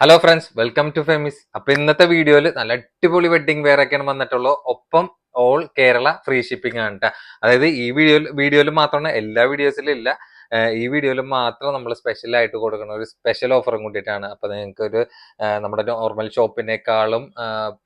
Hello friends welcome to Femis അപ്പൊ ഇന്നത്തെ വീഡിയോയിൽ നല്ല അടിപൊളി വെഡിങ് വെയർ ഒക്കെയാണ് വന്നിട്ടുള്ളത് ഒപ്പം ഓൾ കേരള ഫ്രീ ഷിപ്പിംഗ് ആണ് കേട്ടോ അതായത് ഈ വീഡിയോയിൽ വീഡിയോയിൽ മാത്രമാണ് എല്ലാ വീഡിയോസിലും ഇല്ല. ഈ വീഡിയോയിൽ മാത്രം നമ്മൾ സ്പെഷ്യലായിട്ട് കൊടുക്കുന്ന ഒരു സ്പെഷ്യൽ ഓഫറും കൂട്ടിയിട്ടാണ്. അപ്പോൾ നിങ്ങൾക്ക് ഒരു നമ്മുടെ നോർമൽ ഷോപ്പിനേക്കാളും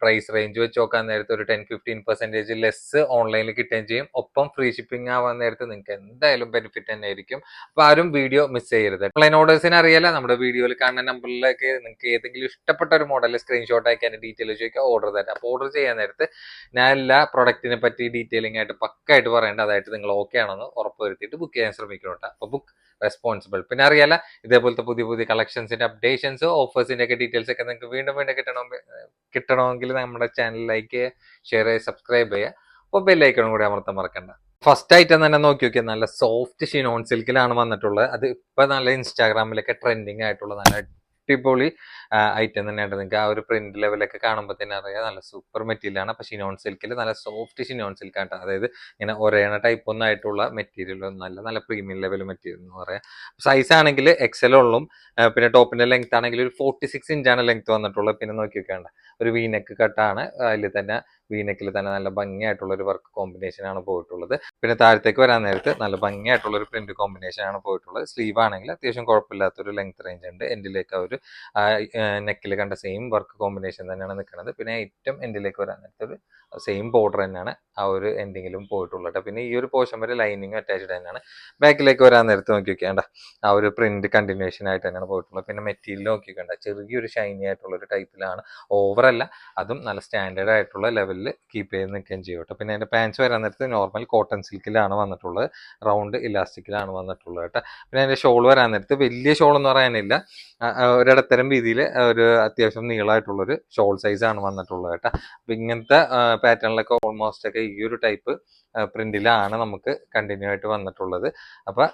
പ്രൈസ് റേഞ്ച് വെച്ച് നോക്കാൻ നേരത്തെ ഒരു ടെൻ ഫിഫ്റ്റീൻ പെർസെന്റേജ് ലെസ് ഓൺലൈനിൽ കിട്ടുകയും ചെയ്യും. ഒപ്പം ഫ്രീ ഷിപ്പിംഗ് ആവാൻ നേരത്തെ നിങ്ങൾക്ക് എന്തായാലും ബെനിഫിറ്റ് തന്നെ ആയിരിക്കും. അപ്പോൾ ആരും വീഡിയോ മിസ് ചെയ്യരുത്. ഓൺലൈൻ ഓർഡേഴ്സിന് അറിയില്ല നമ്മുടെ വീഡിയോയിൽ കാണുന്ന നമ്പറിലേക്ക് നിങ്ങൾക്ക് ഏതെങ്കിലും ഇഷ്ടപ്പെട്ട ഒരു മോഡൽ സ്ക്രീൻഷോട്ട് ആക്കി അതിന്റെ ഡീറ്റെയിൽ ചോദിക്കുക ഓർഡർ തരാം. അപ്പോൾ ഓർഡർ ചെയ്യാൻ നേരത്ത് ഞാൻ എല്ലാ പ്രൊഡക്റ്റിനെ പറ്റി ഡീറ്റെയിലിംഗ് ആയിട്ട് പക്കായിട്ട് പറയേണ്ട അതായിട്ട് നിങ്ങൾ ഓക്കെ ആണെന്ന് ഉറപ്പ് വരുത്തിയിട്ട് ബുക്ക് ചെയ്യാൻ ശ്രമിക്കണം അപ്പൊ ബുക്ക് റെസ്പോൺസിബിൾ പിന്നെ അറിയാല ഇതേപോലത്തെ പുതിയ പുതിയ കളക്ഷൻസിന്റെ അപ്ഡേഷൻസ് ഓഫേഴ്സിന്റെ ഒക്കെ ഡീറ്റെയിൽസ് ഒക്കെ നിങ്ങൾക്ക് വീണ്ടും വീണ്ടും കിട്ടണമെങ്കിൽ കിട്ടണമെങ്കിൽ നമ്മുടെ ചാനൽ ലൈക്ക് ഷെയർ ചെയ്യുക സബ്സ്ക്രൈബ് ചെയ്യുക. അപ്പോൾ ബെല്ലൈക്കണം കൂടി അമർത്താൻ മറക്കണ്ട. ഫസ്റ്റ് ഐറ്റം തന്നെ നോക്കി നോക്കിയാൽ നല്ല സോഫ്റ്റ് ഷിനോൺ സിൽക്കിലാണ് വന്നിട്ടുള്ളത്. അത് ഇപ്പൊ നല്ല ഇൻസ്റ്റാഗ്രാമിലൊക്കെ ട്രെൻഡിങ് ആയിട്ടുള്ള നല്ല അടിപൊളി ഐറ്റം തന്നെയാണ് നിങ്ങൾക്ക് ആ ഒരു പ്രിന്റ് ലെവലൊക്കെ കാണുമ്പോൾ തന്നെ അറിയാം. നല്ല സൂപ്പർ മെറ്റീരിയൽ ആണ്. അപ്പൊ ഷിനോൺ സിൽക്കിൽ നല്ല സോഫ്റ്റ് ഷിനോൺ സിൽക്ക് ആട്ടോ. അതായത് ഇങ്ങനെ ഒരേണ ടൈപ്പ് ഒന്നും ആയിട്ടുള്ള മെറ്റീരിയൽ ഒന്നല്ല നല്ല പ്രീമിയം ലെവൽ മെറ്റീരിയൽ എന്ന് പറയാം. സൈസ് ആണെങ്കിൽ എക്സൽ ഉള്ളും പിന്നെ ടോപ്പിന്റെ ലെങ്ത് ആണെങ്കിൽ ഒരു ഫോർട്ടി സിക്സ് ഇഞ്ചാണ് ലെങ്ത് വന്നിട്ടുള്ളത്. പിന്നെ നോക്കി വെക്കേണ്ട ഒരു വീനക്ക് കട്ടാണ് അതിൽ തന്നെ വീനെക്കിൽ തന്നെ നല്ല ഭംഗിയായിട്ടുള്ള ഒരു വർക്ക് കോമ്പിനേഷൻ ആണ് പോയിട്ടുള്ളത്. പിന്നെ താഴത്തേക്ക് വരാൻ നേരത്ത് നല്ല ഭംഗിയായിട്ടുള്ള ഒരു പ്രിന്റ് കോമ്പിനേഷൻ ആണ് പോയിട്ടുള്ളത്. സ്ലീവ് ആണെങ്കിൽ അത്യാവശ്യം കുഴപ്പമില്ലാത്തൊരു ലെങ്ത് റേഞ്ച് ഉണ്ട്. എൻഡിലേക്ക് ഒരു നെക്കിൽ കണ്ട സെയിം വർക്ക് കോമ്പിനേഷൻ തന്നെയാണ് നിൽക്കുന്നത് പിന്നെ ഏറ്റവും എൻഡിലേക്ക് വരാൻ നേരത്തെ ഒരു സെയിം ബോർഡർ തന്നെയാണ് ആ ഒരു എൻഡിങ്ങിലും പോയിട്ടുള്ളത് പിന്നെ ഈ ഒരു പോർഷൻ വരെ ലൈനിങ് അറ്റാച്ച്ഡ് തന്നെയാണ്. ബാക്കിലേക്ക് വരാൻ നേരത്ത് നോക്കി വെക്കേണ്ട ആ ഒരു പ്രിന്റ് കണ്ടിന്യൂഷൻ ആയിട്ട് തന്നെയാണ് പോയിട്ടുള്ളത്. പിന്നെ മെറ്റീരിയൽ നോക്കിക്കണ്ട ചെറിയൊരു ഷൈനി ആയിട്ടുള്ള ഒരു ടൈപ്പിലാണ് ഓവറല്ല അതും നല്ല സ്റ്റാൻഡേർഡ് ആയിട്ടുള്ള ലെവലിൽ കീപ്പ് ചെയ്ത് നിൽക്കുകയും ചെയ്യും കേട്ടോ. പിന്നെ അതിന്റെ പാൻസ് വരാൻ നേരത്ത് നോർമൽ കോട്ടൺ സിൽക്കിലാണ് വന്നിട്ടുള്ളത്. റൗണ്ട് ഇലാസ്റ്റിക്കിലാണ് വന്നിട്ടുള്ളത് കേട്ടോ. പിന്നെ അതിന്റെ ഷോൾ വരാൻ നേരത്ത് വലിയ ഷോൾ എന്ന് പറയാനില്ല. ഒരിടത്തരം രീതിയിൽ ഒരു അത്യാവശ്യം നീളമായിട്ടുള്ളൊരു ഷോൾ സൈസാണ് വന്നിട്ടുള്ളത് കേട്ടോ. അപ്പം ഇങ്ങനത്തെ പാറ്റേണിലൊക്കെ ഓൾമോസ്റ്റ് ഒക്കെ ഈ ഒരു ടൈപ്പ് പ്രിന്റിലാണ് നമുക്ക് കണ്ടിന്യൂ ആയിട്ട് വന്നിട്ടുള്ളത്. അപ്പൊ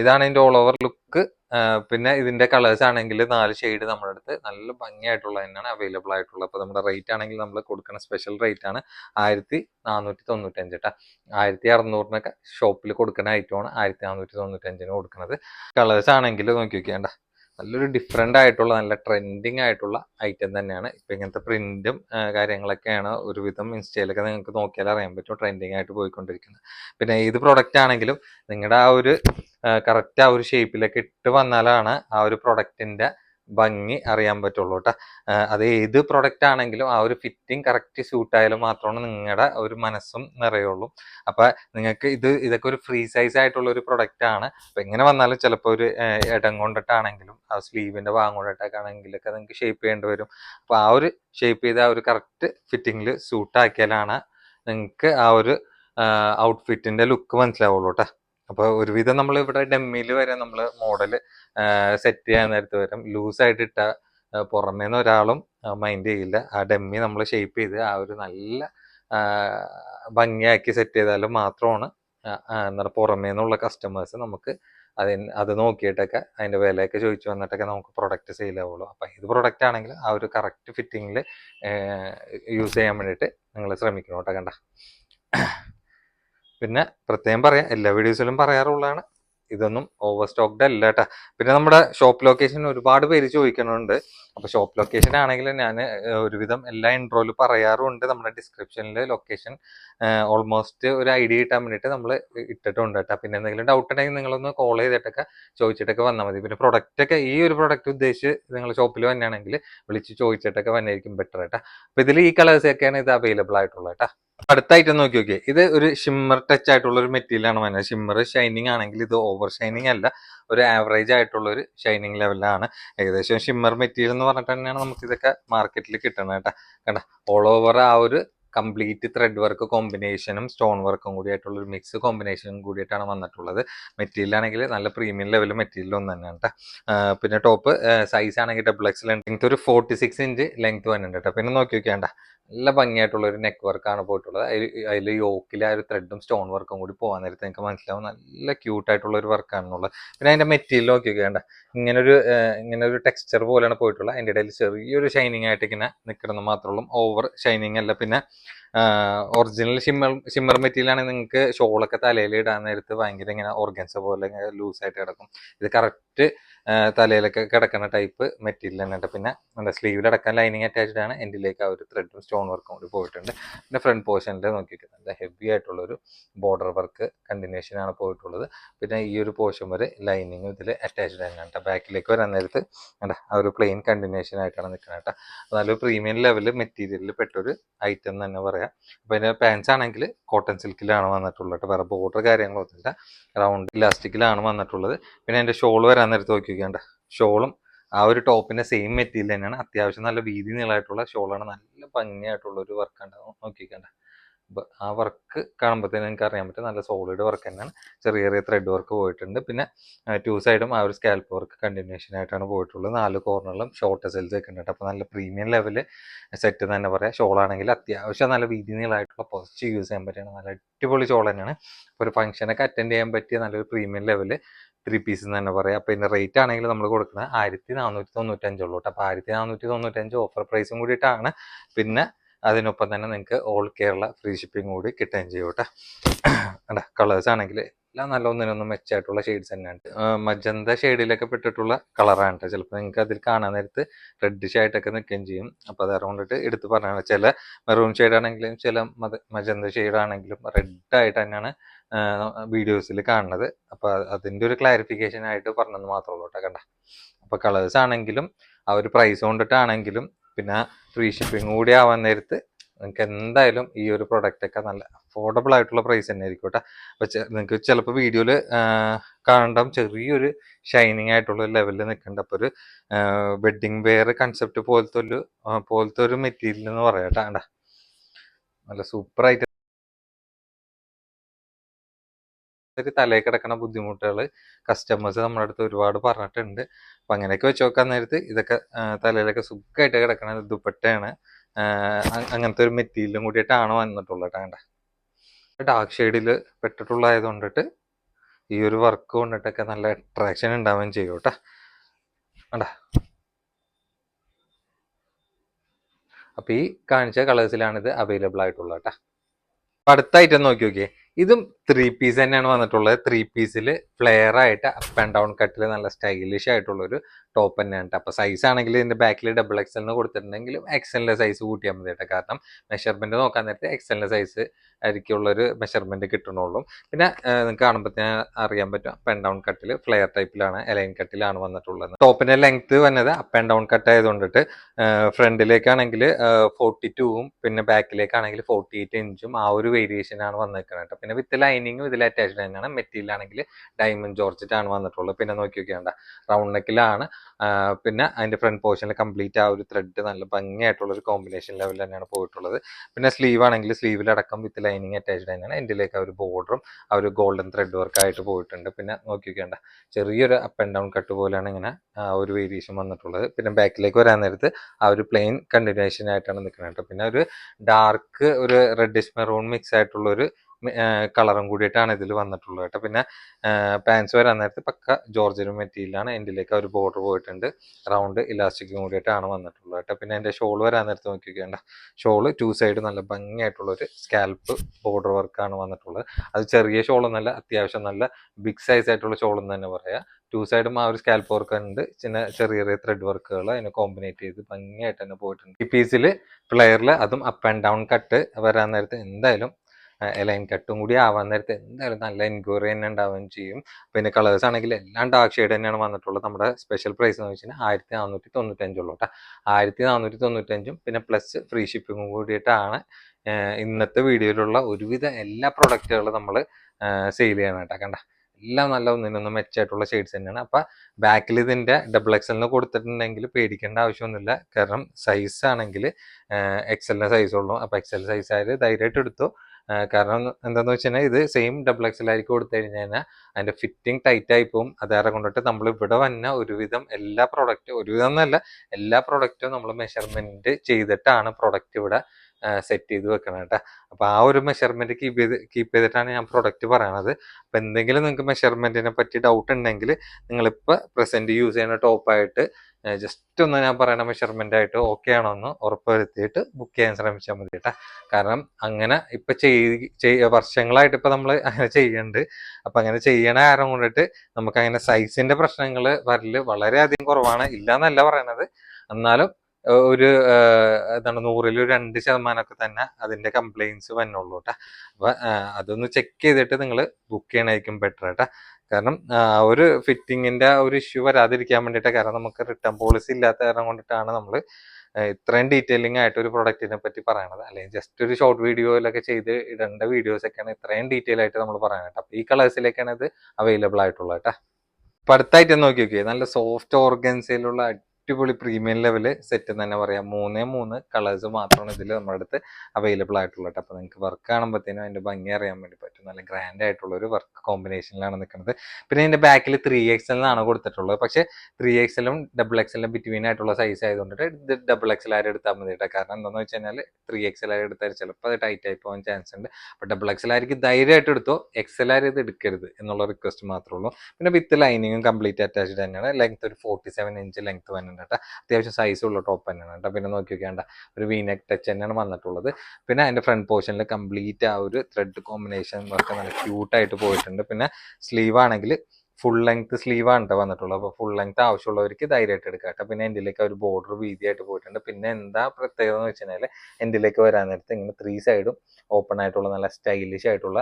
ഇതാണ് ഇതിന്റെ ഓൾ ഓവർ ലുക്ക് പിന്നെ ഇതിന്റെ കളേഴ്സ് ആണെങ്കിൽ നാല് ഷെയ്ഡ് നമ്മുടെ അടുത്ത് നല്ല ഭംഗിയായിട്ടുള്ള തന്നെയാണ് അവൈലബിൾ ആയിട്ടുള്ളത്. അപ്പൊ നമ്മുടെ റേറ്റ് ആണെങ്കിൽ നമ്മൾ കൊടുക്കുന്ന സ്പെഷ്യൽ റേറ്റ് ആണ് ആയിരത്തി നാനൂറ്റി തൊണ്ണൂറ്റഞ്ച് കേട്ടോ ആയിരത്തി അറുന്നൂറിനൊക്കെ ഷോപ്പിൽ കൊടുക്കുന്ന ഐറ്റമാണ് ആയിരത്തി നാനൂറ്റി തൊണ്ണൂറ്റഞ്ചിന് കൊടുക്കുന്നത്. കളേഴ്സ് ആണെങ്കിൽ നോക്കി വെക്കേണ്ട നല്ലൊരു ഡിഫറെന്റ് ആയിട്ടുള്ള നല്ല ട്രെൻഡിങ് ആയിട്ടുള്ള ഐറ്റം തന്നെയാണ്. ഇപ്പം ഇങ്ങനത്തെ പ്രിന്റും കാര്യങ്ങളൊക്കെയാണ് ഒരുവിധം ഇൻസ്റ്റയിലൊക്കെ നിങ്ങൾക്ക് നോക്കിയാൽ അറിയാൻ പറ്റും ട്രെൻഡിങ് ആയിട്ട് പോയിക്കൊണ്ടിരിക്കുന്നത്. പിന്നെ ഏത് പ്രൊഡക്റ്റ് ആണെങ്കിലും നിങ്ങളുടെ ആ ഒരു കറക്റ്റ് ആ ഒരു ഷേപ്പിലൊക്കെ ഇട്ട് വന്നാലാണ് ആ ഒരു പ്രൊഡക്റ്റിന്റെ ഭംഗി അറിയാൻ പറ്റുള്ളൂ കേട്ടോ അത് ഏത് പ്രൊഡക്റ്റ് ആണെങ്കിലും ആ ഒരു ഫിറ്റിംഗ് കറക്റ്റ് സ്യൂട്ട് ആയാലും മാത്രമാണ് നിങ്ങളുടെ ഒരു മനസ്സും നിറയുള്ളൂ. അപ്പൊ നിങ്ങൾക്ക് ഇത് ഇതൊക്കെ ഒരു ഫ്രീ സൈസ് ആയിട്ടുള്ള ഒരു പ്രൊഡക്റ്റ് ആണ്. അപ്പൊ എങ്ങനെ വന്നാലും ചിലപ്പോൾ ഒരു ഇടം കൊണ്ടിട്ടാണെങ്കിലും ആ സ്ലീവിന്റെ ഭാഗം കൊണ്ടിട്ടൊക്കെ നിങ്ങൾക്ക് ഷേപ്പ് ചെയ്യേണ്ടി വരും. അപ്പൊ ആ ഒരു ഷേപ്പ് ചെയ്ത ആ ഒരു കറക്റ്റ് സ്യൂട്ട് ആക്കിയാലാണ് നിങ്ങൾക്ക് ആ ഒരു ഔട്ട്ഫിറ്റിന്റെ ലുക്ക് മനസ്സിലാവുള്ളൂ കേട്ടോ അപ്പൊ ഒരുവിധം നമ്മൾ ഇവിടെ ഡെമ്മിയിൽ വരെ നമ്മൾ മോഡൽ സെറ്റ് ചെയ്യാൻ നേരത്ത് വരും ലൂസായിട്ട് ഇട്ട പുറമേ നിന്ന് ഒരാളും മൈൻഡ് ചെയ്യില്ല. ആ ഡെമ്മി നമ്മൾ ഷേപ്പ് ചെയ്ത് ആ ഒരു നല്ല ഭംഗിയാക്കി സെറ്റ് ചെയ്താലും മാത്രമാണ് ആ, ആ, എന്താ പറയുക പുറമേ നിന്നുള്ള കസ്റ്റമേഴ്സ് നമുക്ക് അതിന് അത് നോക്കിയിട്ടൊക്കെ അതിന്റെ വിലയൊക്കെ ചോദിച്ചു വന്നിട്ടൊക്കെ നമുക്ക് പ്രൊഡക്റ്റ് സെയിൽ ആവുള്ളൂ. അപ്പോൾ ഏത് പ്രൊഡക്റ്റ് ആണെങ്കിൽ ആ ഒരു കറക്റ്റ് ഫിറ്റിങ്ങിൽ യൂസ് ചെയ്യാൻ വേണ്ടിയിട്ട് നിങ്ങൾ ശ്രമിക്കണം കേട്ടോ കണ്ട. പിന്നെ പ്രത്യേകം പറയാം എല്ലാ വീഡിയോസിലും പറയാറുള്ളതാണ്. ഇതൊന്നും ഓവർ സ്റ്റോക്ഡ് അല്ല കേട്ടോ പിന്നെ നമ്മുടെ ഷോപ്പ് ലൊക്കേഷൻ ഒരുപാട് പേര് ചോദിക്കുന്നുണ്ട് അപ്പോൾ ഷോപ്പ് ലൊക്കേഷൻ ആണെങ്കിൽ ഞാൻ ഒരുവിധം എല്ലാ ഇൻട്രോയിലും പറയാറുണ്ട്. നമ്മുടെ ഡിസ്ക്രിപ്ഷനിൽ ലൊക്കേഷൻ ഓൾമോസ്റ്റ് ഒരു ഐഡിയ കിട്ടാൻ വേണ്ടിയിട്ട് നമ്മൾ ഇട്ടിട്ടുണ്ട് കേട്ടോ. പിന്നെ എന്തെങ്കിലും ഡൗട്ട് ഉണ്ടെങ്കിൽ നിങ്ങളൊന്ന് കോൾ ചെയ്തിട്ടൊക്കെ ചോദിച്ചിട്ടൊക്കെ വന്നാൽ മതി. പിന്നെ പ്രൊഡക്റ്റ് ഒക്കെ ഈ ഒരു പ്രൊഡക്റ്റ് ഉദ്ദേശിച്ച് നിങ്ങൾ ഷോപ്പിൽ വന്നെയാണെങ്കിൽ വിളിച്ച് ചോദിച്ചിട്ടൊക്കെ വന്നായിരിക്കും ബെറ്റർ കേട്ടോ. അപ്പോൾ ഇതിൽ ഈ കളേഴ്സ് ഒക്കെയാണ് ഇത് അവൈലബിൾ ആയിട്ടുള്ളത് കേട്ടോ. അടുത്തായിട്ട് നോക്കി നോക്കിയേ ഇത് ഒരു ഷിമ്മർ ടച്ച് ആയിട്ടുള്ള ഒരു മെറ്റീരിയൽ ആണ് വരുന്നത് ഷിമ്മർ ഷൈനിങ് ആണെങ്കിൽ ഇത് ഓവർ ഷൈനിങ് അല്ല ഒരു ആവറേജ് ആയിട്ടുള്ള ഒരു ഷൈനിങ് ലെവലാണ് ഏകദേശം ഷിമ്മർ മെറ്റീരിയൽ എന്ന് പറഞ്ഞിട്ട് തന്നെയാണ് നമുക്ക് ഇതൊക്കെ മാർക്കറ്റിൽ കിട്ടുന്നത് കേട്ടോ. കണ്ട? ഓൾ ഓവർ ആ ഒരു കംപ്ലീറ്റ് ത്രെഡ് വർക്ക് കോമ്പിനേഷനും സ്റ്റോൺ വർക്കും കൂടി ആയിട്ടുള്ള ഒരു മിക്സ് കോമ്പിനേഷനും കൂടിയിട്ടാണ് വന്നിട്ടുള്ളത്. മെറ്റീരിയൽ ആണെങ്കിൽ നല്ല പ്രീമിയം ലെവൽ മെറ്റീരിയൽ ഒന്ന് തന്നെയാണ് കേട്ടോ പിന്നെ ടോപ്പ് സൈസ് ആണെങ്കിൽ ഡബിൾ എക്സ് ലെങ്ത് ഒരു ഫോർട്ടി സിക്സ് ഇഞ്ച് ലെങ്ത് വന്നിട്ടുണ്ട് പിന്നെ നോക്കി നോക്കിയാണ്ട. നല്ല ഭംഗിയായിട്ടുള്ള ഒരു നെക്ക് വർക്കാണ് പോയിട്ടുള്ളത്. അതിൽ യോക്കിൽ ആ ഒരു ത്രെഡും സ്റ്റോൺ വർക്കും കൂടി പോകാൻ നേരത്തെ നിങ്ങൾക്ക് മനസ്സിലാവും. നല്ല ക്യൂട്ട് ആയിട്ടുള്ള ഒരു വർക്കാണെന്നുള്ളത് പിന്നെ അതിന്റെ മെറ്റീരിയൽ നോക്കി നോക്കിയാണ്ട ഇങ്ങനെ ഒരു ടെക്സ്ചർ പോലെയാണ് പോയിട്ടുള്ളത്. അതിന്റെ ഇടയിൽ ചെറിയൊരു ഷൈനിങ് ആയിട്ട് ഇങ്ങനെ നിൽക്കണം മാത്രമുള്ളൂ ഓവർ ഷൈനിങ് അല്ല. പിന്നെ ഒറിജിനൽ ഷിമ്മർ ഷിമ്മർ മെറ്റീരിയൽ ആണെങ്കിൽ നിങ്ങൾക്ക് ഷോളൊക്കെ തലയിൽ ഇടാൻ നേരത്ത് ഭയങ്കര ഇങ്ങനെ ഓർഗൻസ പോലെ ലൂസ് ആയിട്ട് കിടക്കും. ഇത് കറക്റ്റ് തലയിലൊക്കെ കിടക്കുന്ന ടൈപ്പ് മെറ്റീരിയൽ തന്നെ ഉണ്ട്. പിന്നെ നമ്മുടെ സ്ലീവിലടക്കാൻ ലൈനിങ് അറ്റാച്ച്ഡ് ആണ്. എൻഡിലേക്ക് ആ ഒരു ത്രെഡും സ്റ്റോൺ വർക്കും കൂടി പോയിട്ടുണ്ട്. പിന്നെ ഫ്രണ്ട് പോർഷനിൽ നോക്കിയിട്ട് നല്ല ഹെവി ആയിട്ടുള്ളൊരു ബോർഡർ വർക്ക് കണ്ടിന്യൂഷൻ ആണ് പോയിട്ടുള്ളത്. പിന്നെ ഈ ഒരു പോർഷൻ വരെ ലൈനിങ് ഇതിൽ അറ്റാച്ച്ഡ് തന്നെയാണ് കേട്ടോ. ബാക്കിലേക്ക് വരാൻ നേരത്ത് ആ ഒരു പ്ലെയിൻ കണ്ടിന്യൂഷൻ ആയിട്ടാണ് നിൽക്കുന്നത് കേട്ടോ. നല്ലൊരു പ്രീമിയം ലെവലിൽ മെറ്റീരിയലിൽ പെട്ടൊരു ഐറ്റം തന്നെ പറയാം. അപ്പോൾ അതിന്റെ പാൻസ് ആണെങ്കിൽ കോട്ടൺ സിൽക്കിലാണ് വന്നിട്ടുള്ളത് കേട്ടോ. വേറെ ബോർഡർ കാര്യങ്ങളൊന്നുമില്ല. റൗണ്ട് ഇലാസ്റ്റിക്കിലാണ് വന്നിട്ടുള്ളത്. പിന്നെ അതിന്റെ ഷോൾ വരാൻ നേരത്ത് നോക്കിക്കേണ്ട ഷോളും ആ ഒരു ടോപ്പിന്റെ സെയിം മെറ്റീരിയൽ തന്നെയാണ്. അത്യാവശ്യം നല്ല വീതി നീളമായിട്ടുള്ള ഷോളാണ്. നല്ല ഭംഗിയായിട്ടുള്ള ഒരു വർക്ക് ഉണ്ടാവും നോക്കിക്കണ്ട. ആ വർക്ക് കാണുമ്പോഴത്തേനും നിങ്ങൾക്ക് അറിയാൻ പറ്റും. നല്ല സോളിഡ് വർക്ക് തന്നെയാണ്. ചെറിയ ചെറിയ ത്രെഡ് വർക്ക് പോയിട്ടുണ്ട്. പിന്നെ ടു സൈഡും ആ ഒരു സ്കാൽപ്പ് വർക്ക് കണ്ടിന്യൂഷൻ ആയിട്ടാണ് പോയിട്ടുള്ളത്. നാല് കോർണറിലും ഷോർട്ട് സെൽസ് ഒക്കെ ഉണ്ട് അപ്പോൾ നല്ല പ്രീമിയം ലെവൽ സെറ്റ് തന്നെ പറയാം. ഷോളാണെങ്കിൽ അത്യാവശ്യം നല്ല വീതി നീളമായിട്ടുള്ള പൊസിച്ച് യൂസ് ചെയ്യാൻ പറ്റുന്ന നല്ല അടിപൊളി ഷോൾ തന്നെയാണ്. ഒരു ഫംഗ്ഷനൊക്കെ അറ്റൻഡ് ചെയ്യാൻ പറ്റിയ നല്ലൊരു പ്രീമിയം ലെവൽ ത്രീ പീസ് എന്ന് തന്നെ പറയാം. പിന്നെ റേറ്റ് ആണെങ്കിൽ നമ്മൾ കൊടുക്കുന്നത് ആയിരത്തി നാനൂറ്റി തൊണ്ണൂറ്റഞ്ചുള്ളൂ അപ്പോൾ ആയിരത്തി നാനൂറ്റി തൊണ്ണൂറ്റഞ്ച് ഓഫർ പ്രൈസും കൂടിയിട്ടാണ്. പിന്നെ അതിനൊപ്പം തന്നെ നിങ്ങൾക്ക് ഓൾ കേരള ഫ്രീ ഷിപ്പിംഗ് കൂടി കിട്ടുകയും ചെയ്യും കേട്ടോ. കളേഴ്സ് ആണെങ്കിൽ എല്ലാം നല്ല ഒന്നിനൊന്നും മെച്ചമായിട്ടുള്ള ഷെയ്ഡ്സ് തന്നെയാണ് മജന്ത ഷെയ്ഡിലൊക്കെ പെട്ടിട്ടുള്ള കളറാണ് ചിലപ്പോൾ നിങ്ങൾക്ക് അതിൽ കാണാൻ നേരത്ത് റെഡിഷ് ആയിട്ടൊക്കെ നിൽക്കുകയും ചെയ്യും. അപ്പോൾ അത് കൊണ്ടിട്ട് എടുത്ത് പറഞ്ഞാണ് ചില മെറൂൺ ആണെങ്കിലും ചില മജന്ത ആണെങ്കിലും റെഡ് ആയിട്ട് തന്നെയാണ് വീഡിയോസിൽ കാണുന്നത്. അപ്പോൾ അതിന്റെ ഒരു ക്ലാരിഫിക്കേഷൻ ആയിട്ട് പറഞ്ഞത് മാത്രമേ ഉള്ളൂ കേട്ടോ കണ്ട. അപ്പോൾ കളേഴ്സ് ആണെങ്കിലും ആ ഒരു പ്രൈസ് കൊണ്ടിട്ടാണെങ്കിലും പിന്നെ ഫ്രീ ഷിപ്പിംഗ് കൂടി ആവാൻ നേരത്ത് നിങ്ങൾക്ക് എന്തായാലും ഈ ഒരു പ്രൊഡക്റ്റ് ഒക്കെ നല്ല അഫോർഡബിൾ ആയിട്ടുള്ള പ്രൈസ് തന്നെ ആയിരിക്കും കേട്ടോ അപ്പോൾ നിങ്ങൾക്ക് ചിലപ്പോൾ വീഡിയോയിൽ കാണണ്ട ചെറിയൊരു ഷൈനിങ് ആയിട്ടുള്ള ലെവലിൽ നിൽക്കുന്നുണ്ട് അപ്പോൾ ഒരു വെഡിങ് വെയർ കൺസെപ്റ്റ് പോലത്തെ ഒരു പോലത്തെ ഒരു മെറ്റീരിയൽ എന്ന് പറയാം കേട്ടോ. നല്ല സൂപ്പർ ആയിട്ട്. ഒരു തലയിൽ കിടക്കുന്ന ബുദ്ധിമുട്ടുകൾ കസ്റ്റമേഴ്സ് നമ്മുടെ അടുത്ത് ഒരുപാട് പറഞ്ഞിട്ടുണ്ട്. അപ്പം അങ്ങനെയൊക്കെ വെച്ച് നോക്കാൻ നേരത്ത് ഇതൊക്കെ തലയിലൊക്കെ സുഖമായിട്ട് കിടക്കണ ദുപ്പട്ടയാണ് അങ്ങനത്തെ ഒരു മെറ്റീരിയലും കൂടിയിട്ടാണ് വന്നിട്ടുള്ളത് കേട്ടോ. ഡാർക്ക് ഷെയ്ഡിൽ പെട്ടിട്ടുള്ളതായത് കൊണ്ടിട്ട് ഈ ഒരു വർക്ക് കൊണ്ടിട്ടൊക്കെ നല്ല അട്രാക്ഷൻ ഉണ്ടാവുകയും ചെയ്യും കേട്ടോ കണ്ടാ? അപ്പോൾ ഈ കാണിച്ച കളേഴ്സിലാണിത് അവൈലബിൾ ആയിട്ടുള്ളത് കേട്ടോ അടുത്ത ഐറ്റം നോക്കി നോക്കിയേ. ഇതും ത്രീ പീസ് തന്നെയാണ് വന്നിട്ടുള്ളത്. ത്രീ പീസിൽ ഫ്ലെയർ ആയിട്ട് അപ്പ് ആൻഡ് ഡൗൺ കട്ടിൽ നല്ല സ്റ്റൈലിഷ് ആയിട്ടുള്ള ഒരു ടോപ്പ് തന്നെയാണ് കേട്ടോ അപ്പോൾ സൈസ് ആണെങ്കിൽ ഇതിന്റെ ബാക്കിൽ ഡബിൾ എക്സലിന് കൊടുത്തിട്ടുണ്ടെങ്കിലും എക്സലിന്റെ സൈസ് കൂട്ടിയാൽ മതി കേട്ടോ. കാരണം മെഷർമെന്റ് നോക്കാൻ നേരത്തെ എക്സലിന്റെ സൈസ് ആയിരിക്കും ഒരു മെഷർമെന്റ് കിട്ടണുള്ളൂ. പിന്നെ നിങ്ങൾക്ക് കാണുമ്പോൾ അറിയാൻ പറ്റും അപ്പ് ആൻഡ് ഡൗൺ കട്ടിൽ ഫ്ലെയർ ടൈപ്പിലാണ് എലൈൻ കട്ടിലാണ് വന്നിട്ടുള്ളത്. ടോപ്പിന്റെ ലെങ്ത്ത് വന്നത് അപ്പ് ആൻഡ് ഡൗൺ കട്ട് ആയതുകൊണ്ടിട്ട് ഫ്രണ്ടിലേക്കാണെങ്കിൽ ഫോർട്ടി ടൂവും പിന്നെ ബാക്കിലേക്കാണെങ്കിൽ ഫോർട്ടി എയ്റ്റ് ഇഞ്ചും ആ ഒരു വേരിയേഷനാണ് വന്നിരിക്കുന്നത് കേട്ടോ. പിന്നെ വിത്ത് ലൈനിങ്ങും ഇതിൽ അറ്റാച്ച്ഡ് തന്നെയാണ്. മെറ്റീരിയൽ ആണെങ്കിൽ ഡയമണ്ട് ജോർജറ്റ് ആണ് വന്നിട്ടുള്ളത്. പിന്നെ നോക്കി നോക്കിയാണ്ട റൗണ്ട് നെക്കിലാണ് പിന്നെ അതിന്റെ ഫ്രണ്ട് പോർഷനിൽ കംപ്ലീറ്റ് ആ ഒരു ത്രെഡ് നല്ല ഭംഗിയായിട്ടുള്ള ഒരു കോമ്പിനേഷൻ ലെവൽ തന്നെയാണ് പോയിട്ടുള്ളത്. പിന്നെ സ്ലീവ് ആണെങ്കിൽ സ്ലീവിലടക്കം വിത്ത് ലൈനിങ് അറ്റാച്ച്ഡ് തന്നെയാണ്. എന്റെലേക്ക് ആ ഒരു ബോർഡറും ആ ഒരു ഗോൾഡൻ ത്രെഡ് വർക്കായിട്ട് പോയിട്ടുണ്ട്. പിന്നെ നോക്കി വെക്കേണ്ട ചെറിയൊരു അപ്പ് ആൻഡ് ഡൗൺ കട്ട് പോലെയാണ് ഇങ്ങനെ ഒരു വേരിയേഷൻ വന്നിട്ടുള്ളത്. പിന്നെ ബാക്കിലേക്ക് വരാൻ നേരത്ത് ആ ഒരു പ്ലെയിൻ കണ്ടിന്യൂഷൻ ആയിട്ടാണ് നിൽക്കുന്നത് കേട്ടോ. പിന്നെ ഒരു ഡാർക്ക് ഒരു റെഡിഷ് മെറൂൺ മിക്സ് ആയിട്ടുള്ള ഒരു കളറും കൂടിയിട്ടാണ് ഇതിൽ വന്നിട്ടുള്ളത് കേട്ടോ. പിന്നെ പാൻസ് വരാൻ നേരത്ത് പക്ക ജോർജിന് മെറ്റീരിയലാണ് എൻഡിലേക്ക് ഒരു ബോർഡർ പോയിട്ടുണ്ട്. റൗണ്ട് ഇലാസ്റ്റിക്കും കൂടിയിട്ടാണ് വന്നിട്ടുള്ളത് കേട്ടോ. പിന്നെ എന്റെ ഷോൾ വരാൻ നേരത്ത് നോക്കിക്കേണ്ട ഷോൾ ടു സൈഡ് നല്ല ഭംഗിയായിട്ടുള്ള ഒരു സ്കാൽപ്പ് ബോർഡർ വർക്കാണ് വന്നിട്ടുള്ളത്. അത് ചെറിയ ഷോളൊന്നല്ല അത്യാവശ്യം നല്ല ബിഗ് സൈസ് ആയിട്ടുള്ള ഷോളെന്ന് തന്നെ പറയാം. ടു സൈഡും ആ ഒരു സ്കാൽപ്പ് വർക്ക് ഉണ്ട്. ചിന്ന ചെറിയ ചെറിയ ത്രെഡ് വർക്കുകൾ അതിനെ കോമ്പിനേറ്റ് ചെയ്ത് ഭംഗിയായിട്ട് തന്നെ പോയിട്ടുണ്ട്. ഈ പീസിൽ പ്ലെയറിൽ അതും അപ്പ് ആൻഡ് ഡൗൺ കട്ട് വരാൻ നേരത്ത് എന്തായാലും എലൈൻ കട്ടും കൂടി ആവാൻ നേരത്തെ എന്തായാലും നല്ല എൻക്വയറി തന്നെ ഉണ്ടാവുകയും ചെയ്യും. പിന്നെ കളേഴ്സ് ആണെങ്കിൽ എല്ലാം ഡാർക്ക് ഷെയ്ഡ് തന്നെയാണ് വന്നിട്ടുള്ളത്. നമ്മുടെ സ്പെഷ്യൽ പ്രൈസ് എന്ന് വെച്ചാൽ ആയിരത്തി നാനൂറ്റി തൊണ്ണൂറ്റഞ്ചുള്ളൂ കേട്ടോ. ആയിരത്തി നാനൂറ്റി തൊണ്ണൂറ്റഞ്ചും പിന്നെ പ്ലസ് ഫ്രീ ഷിപ്പിങ്ങും കൂടിയിട്ടാണ് ഇന്നത്തെ വീഡിയോയിലുള്ള ഒരുവിധ എല്ലാ പ്രൊഡക്റ്റുകളും നമ്മൾ സെയിൽ ചെയ്യണം കേട്ടോ. കണ്ട എല്ലാം നല്ല ഒന്നിനൊന്നും മെച്ചമായിട്ടുള്ള ഷെയ്ഡ്സ് തന്നെയാണ്. അപ്പം ബാക്കിൽ ഇതിന്റെ ഡബിൾ എക്സലിന് കൊടുത്തിട്ടുണ്ടെങ്കിൽ പേടിക്കേണ്ട ആവശ്യമൊന്നുമില്ല. കാരണം സൈസ് ആണെങ്കിൽ എക്സലിന്റെ സൈസ് ഉള്ളൂ. അപ്പം എക്സൽ സൈസ് ആയാലും ധൈര്യമായിട്ട് എടുത്തു. കാരണം എന്താണെന്ന് വെച്ച് കഴിഞ്ഞാൽ ഇത് സെയിം ഡബിൾ എക്സലായിരിക്കും കൊടുത്തു കൊടുത്തു കഴിഞ്ഞാൽ അതിന്റെ ഫിറ്റിംഗ് ടൈറ്റ് ആയി പോകും അതേറെ കൊണ്ടിട്ട് നമ്മൾ ഇവിടെ വന്ന ഒരുവിധം എല്ലാ പ്രൊഡക്റ്റും ഒരുവിധം എന്നല്ല എല്ലാ പ്രൊഡക്റ്റും നമ്മൾ മെഷർമെന്റ് ചെയ്തിട്ടാണ് പ്രൊഡക്റ്റ് ഇവിടെ സെറ്റ് ചെയ്ത് വെക്കണം കേട്ടോ. അപ്പോൾ ആ ഒരു മെഷർമെന്റ് കീപ്പ് ചെയ്ത് കീപ്പ് ചെയ്തിട്ടാണ് ഞാൻ പ്രൊഡക്റ്റ് പറയണത്. അപ്പോൾ എന്തെങ്കിലും നിങ്ങൾക്ക് മെഷർമെന്റിനെ പറ്റി ഡൗട്ട് ഉണ്ടെങ്കിൽ നിങ്ങളിപ്പോൾ പ്രസന്റ് യൂസ് ചെയ്യുന്ന ടോപ്പായിട്ട് ജസ്റ്റ് ഒന്ന് ഞാൻ പറയുന്ന മെഷർമെന്റ് ആയിട്ട് ഓക്കെ ആണോ എന്ന് ഉറപ്പ് വരുത്തിയിട്ട് ബുക്ക് ചെയ്യാൻ ശ്രമിച്ചാൽ മതി കേട്ടോ. കാരണം അങ്ങനെ ഇപ്പം ചെയ് വർഷങ്ങളായിട്ട് ഇപ്പം നമ്മൾ അങ്ങനെ ചെയ്യുന്നുണ്ട് അപ്പം അങ്ങനെ ചെയ്യണ കാരണം കൊണ്ടിട്ട് നമുക്ക് അങ്ങനെ സൈസിന്റെ പ്രശ്നങ്ങൾ വരൽ വളരെയധികം കുറവാണ്. ഇല്ല എന്നല്ല പറയണത്. എന്നാലും ഒരു എന്താണ് നൂറിൽ ഒരു രണ്ട് ശതമാനമൊക്കെ തന്നെ അതിന്റെ കംപ്ലൈൻസ് വന്നുള്ളൂ കേട്ടോ. അപ്പൊ ആഹ് അതൊന്ന് ചെക്ക് ചെയ്തിട്ട് നിങ്ങൾ ബുക്ക് ചെയ്യണമായിരിക്കും ബെറ്റർ കേട്ടോ കാരണം ഒരു ഫിറ്റിങ്ങിന്റെ ഒരു ഇഷ്യൂ വരാതിരിക്കാൻ വേണ്ടിയിട്ട് കാരണം നമുക്ക് റിട്ടേൺ പോളിസി ഇല്ലാത്ത കാരണം കൊണ്ടിട്ടാണ് നമ്മൾ ഇത്രയും ഡീറ്റെയിലിംഗ് ആയിട്ട് ഒരു പ്രൊഡക്റ്റിനെ പറ്റി പറയണത്. അല്ലെങ്കിൽ ജസ്റ്റ് ഒരു ഷോർട്ട് വീഡിയോയിലൊക്കെ ചെയ്ത് ഇടേണ്ട വീഡിയോസ് ഒക്കെയാണ് ഇത്രയും ഡീറ്റെയിൽ ആയിട്ട് നമ്മൾ പറയുന്നത് അപ്പൊ ഈ കളേഴ്സിലേക്കാണ് ഇത് അവൈലബിൾ ആയിട്ടുള്ളത് കേട്ടോ. അപ്പൊ അടുത്തായിട്ട് നോക്കി നോക്കിയേ. നല്ല സോഫ്റ്റ് ഓർഗൻസിലുള്ള അടിപൊളി പ്രീമിയം ലെവൽ സെറ്റ് തന്നെ പറയാം. മൂന്നേ മൂന്ന് കളേഴ്സ് മാത്രമാണ് ഇതിൽ നമ്മുടെ അടുത്ത് അവൈലബിൾ ആയിട്ടുള്ളത് അപ്പൊ നിങ്ങൾക്ക് വർക്ക് കാണുമ്പോഴത്തേനും അതിന്റെ ഭംഗി അറിയാൻ വേണ്ടി പറ്റും. നല്ല ഗ്രാൻഡ് ആയിട്ടുള്ള ഒരു വർക്ക് കോമ്പിനേഷനിലാണ് നിൽക്കുന്നത്. പിന്നെ ഇതിന്റെ ബാക്കിൽ ത്രീ എക്സലിനാണ് കൊടുത്തിട്ടുള്ളത്. പക്ഷേ ത്രീ എക്സലും ഡബിൾ എക്സലും ബിറ്റ്വീൻ ആയിട്ടുള്ള സൈസ് ആയതുകൊണ്ടിട്ട് ഇത് ഡബിൾ എക്സൽ ആരും എടുത്താൽ മതി കേട്ടോ. കാരണം എന്താണെന്ന് വെച്ച് കഴിഞ്ഞാൽ ത്രീ എക്സൽ ആരും എടുത്താൽ ചിലപ്പോൾ അത് ടൈറ്റ് ആയി പോകാൻ ചാൻസ് ഉണ്ട്. അപ്പോൾ ഡബിൾ എക്സൽ ആയിരിക്കും ധൈര്യമായിട്ട് എടുത്തോ എക്സൽ ആരും ഇത് എടുക്കരുത് എന്നുള്ള റിക്വസ്റ്റ് മാത്രമേ ഉള്ളൂ. പിന്നെ വിത്ത് ലൈനിങ്ങും കംപ്ലീറ്റ് അറ്റാച്ച്ഡ് തന്നെയാണ്. ലെങ്ത് ഒരു ഫോർട്ടി സെവൻ ഇഞ്ച് ലെങ്ത് വരുന്നുണ്ട് കേട്ടോ. അത്യാവശ്യം ഉള്ള ടോപ്പ് തന്നെയാണ് കേട്ടോ. പിന്നെ നോക്കി നോക്കിയാണ്ട ഒരു വീനെക് ടച്ച് തന്നെയാണ് വന്നിട്ടുള്ളത്. പിന്നെ അതിന്റെ ഫ്രണ്ട് പോർഷനിൽ കംപ്ലീറ്റ് ആ ഒരു ത്രെഡ് കോമ്പിനേഷൻ ഒക്കെ നല്ല ക്യൂട്ടായിട്ട് പോയിട്ടുണ്ട്. പിന്നെ സ്ലീവ് ആണെങ്കിൽ ഫുൾ ലെങ്ത് സ്ലീവ് ആണ് കേട്ടോ വന്നിട്ടുള്ളത്. അപ്പോൾ ഫുൾ ലെങ്ത് ആവശ്യമുള്ളവർക്ക് ധൈര്യമായിട്ട് എടുക്കാം കേട്ടോ പിന്നെ എന്റെലേക്ക് ഒരു ബോർഡർ വീതിയായിട്ട് പോയിട്ടുണ്ട്. പിന്നെ എന്താ പ്രത്യേകത എന്ന് വെച്ച് കഴിഞ്ഞാൽ എന്റെലേക്ക് വരാൻ നേരത്ത് ഇങ്ങനെ ത്രീ സൈഡും ഓപ്പൺ ആയിട്ടുള്ള നല്ല സ്റ്റൈലിഷ് ആയിട്ടുള്ള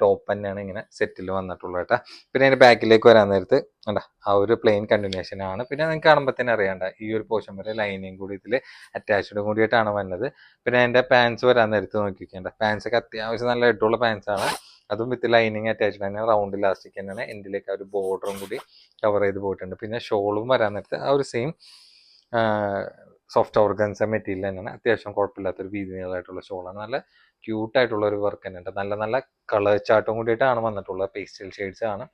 ടോപ്പ് തന്നെയാണ് ഇങ്ങനെ സെറ്റിൽ വന്നിട്ടുള്ളത് കേട്ടോ പിന്നെ അതിന്റെ ബാക്കിലേക്ക് വരാൻ നേരത്ത് അല്ല ആ ഒരു പ്ലെയിൻ കണ്ടിന്യൂഷൻ ആണ്. പിന്നെ നിങ്ങൾക്ക് കാണുമ്പോൾ തന്നെ അറിയാണ്ട ഈ ഒരു പോർഷൻ വരെ ലൈനിങ് കൂടി ഇതിൽ അറ്റാച്ച്ഡ് കൂടിയിട്ടാണ് വന്നത്. പിന്നെ അതിന്റെ പാൻസ് വരാൻ നേരത്ത് നോക്കിക്കേണ്ട പാൻസ് ഒക്കെ അത്യാവശ്യം നല്ല ഇട്ടുള്ള പാൻസ് ആണ്. അതും വിത്ത് ലൈനിങ് അറ്റാച്ച്ഡ് തന്നെ റൗണ്ട് ഇലാസ്റ്റിക് തന്നെയാണ്. എൻഡിലേക്ക് ആ ഒരു ബോർഡറും കൂടി കവർ ചെയ്ത് പോയിട്ടുണ്ട്. പിന്നെ ഷോളും വരാൻ നേരത്ത് ആ ഒരു സെയിം സോഫ്റ്റ് ഓർഗൻസ മെറ്റീരിയൽ തന്നെയാണ്. അത്യാവശ്യം കുഴപ്പമില്ലാത്തൊരു വീതി നീളമായിട്ടുള്ള ഷോളാണ് നല്ല ക്യൂട്ട് ആയിട്ടുള്ള ഒരു വർക്ക് തന്നെയുണ്ട്. നല്ല നല്ല കളർ ചാർട്ടും കൂടിയിട്ടാണ് വന്നിട്ടുള്ളത്. പേസ്റ്റൽ ഷെയ്ഡ്സ് ആണ്.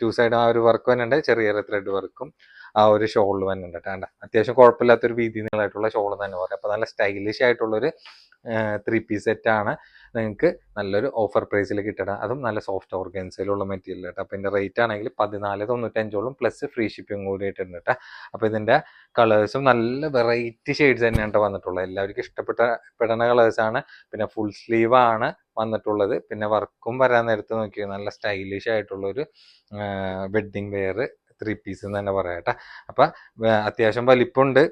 ടു സൈഡ് ആ ഒരു വർക്ക് തന്നെയുണ്ട് ചെറിയ ത്രെഡ് വർക്കും ആ ഒരു ഷോളിൽ വന്നിട്ടുണ്ട്. കേട്ടോ അത്യാവശ്യം കുഴപ്പമില്ലാത്തൊരു വീതി നീളമായിട്ടുള്ള ഷോൾ തന്നെ പറയാം അപ്പോൾ നല്ല സ്റ്റൈലിഷ് ആയിട്ടുള്ളൊരു ത്രീ പീസ് സെറ്റാണ് നിങ്ങൾക്ക് നല്ലൊരു ഓഫർ പ്രൈസിൽ കിട്ടണം. അതും നല്ല സോഫ്റ്റ് ഓർഗൻസിലുള്ള മെറ്റീരിയൽ കേട്ടോ. അപ്പോൾ ഇതിന്റെ റേറ്റ് ആണെങ്കിൽ പതിനാല് തൊണ്ണൂറ്റഞ്ചോളം പ്ലസ് ഫ്രീ ഷിപ്പിംഗ് കൂടി ആയിട്ടുണ്ട് കേട്ടോ. അപ്പോൾ ഇതിന്റെ കളേഴ്സും നല്ല വെറൈറ്റി ഷെയ്ഡ്സ് തന്നെയാണ് വന്നിട്ടുള്ളത്. എല്ലാവർക്കും ഇഷ്ടപ്പെട്ട പെടുന്ന കളേഴ്സാണ് പിന്നെ ഫുൾ സ്ലീവ് ആണ് വന്നിട്ടുള്ളത്. പിന്നെ വർക്കും വരാൻ നേരത്ത് നോക്കിയാൽ നല്ല സ്റ്റൈലിഷ് ആയിട്ടുള്ളൊരു വെഡ്ഡിങ് വെയർ ത്രീ പീസ് എന്ന് തന്നെ പറയാം കേട്ടോ. അപ്പം അത്യാവശ്യം വലിപ്പമുണ്ട്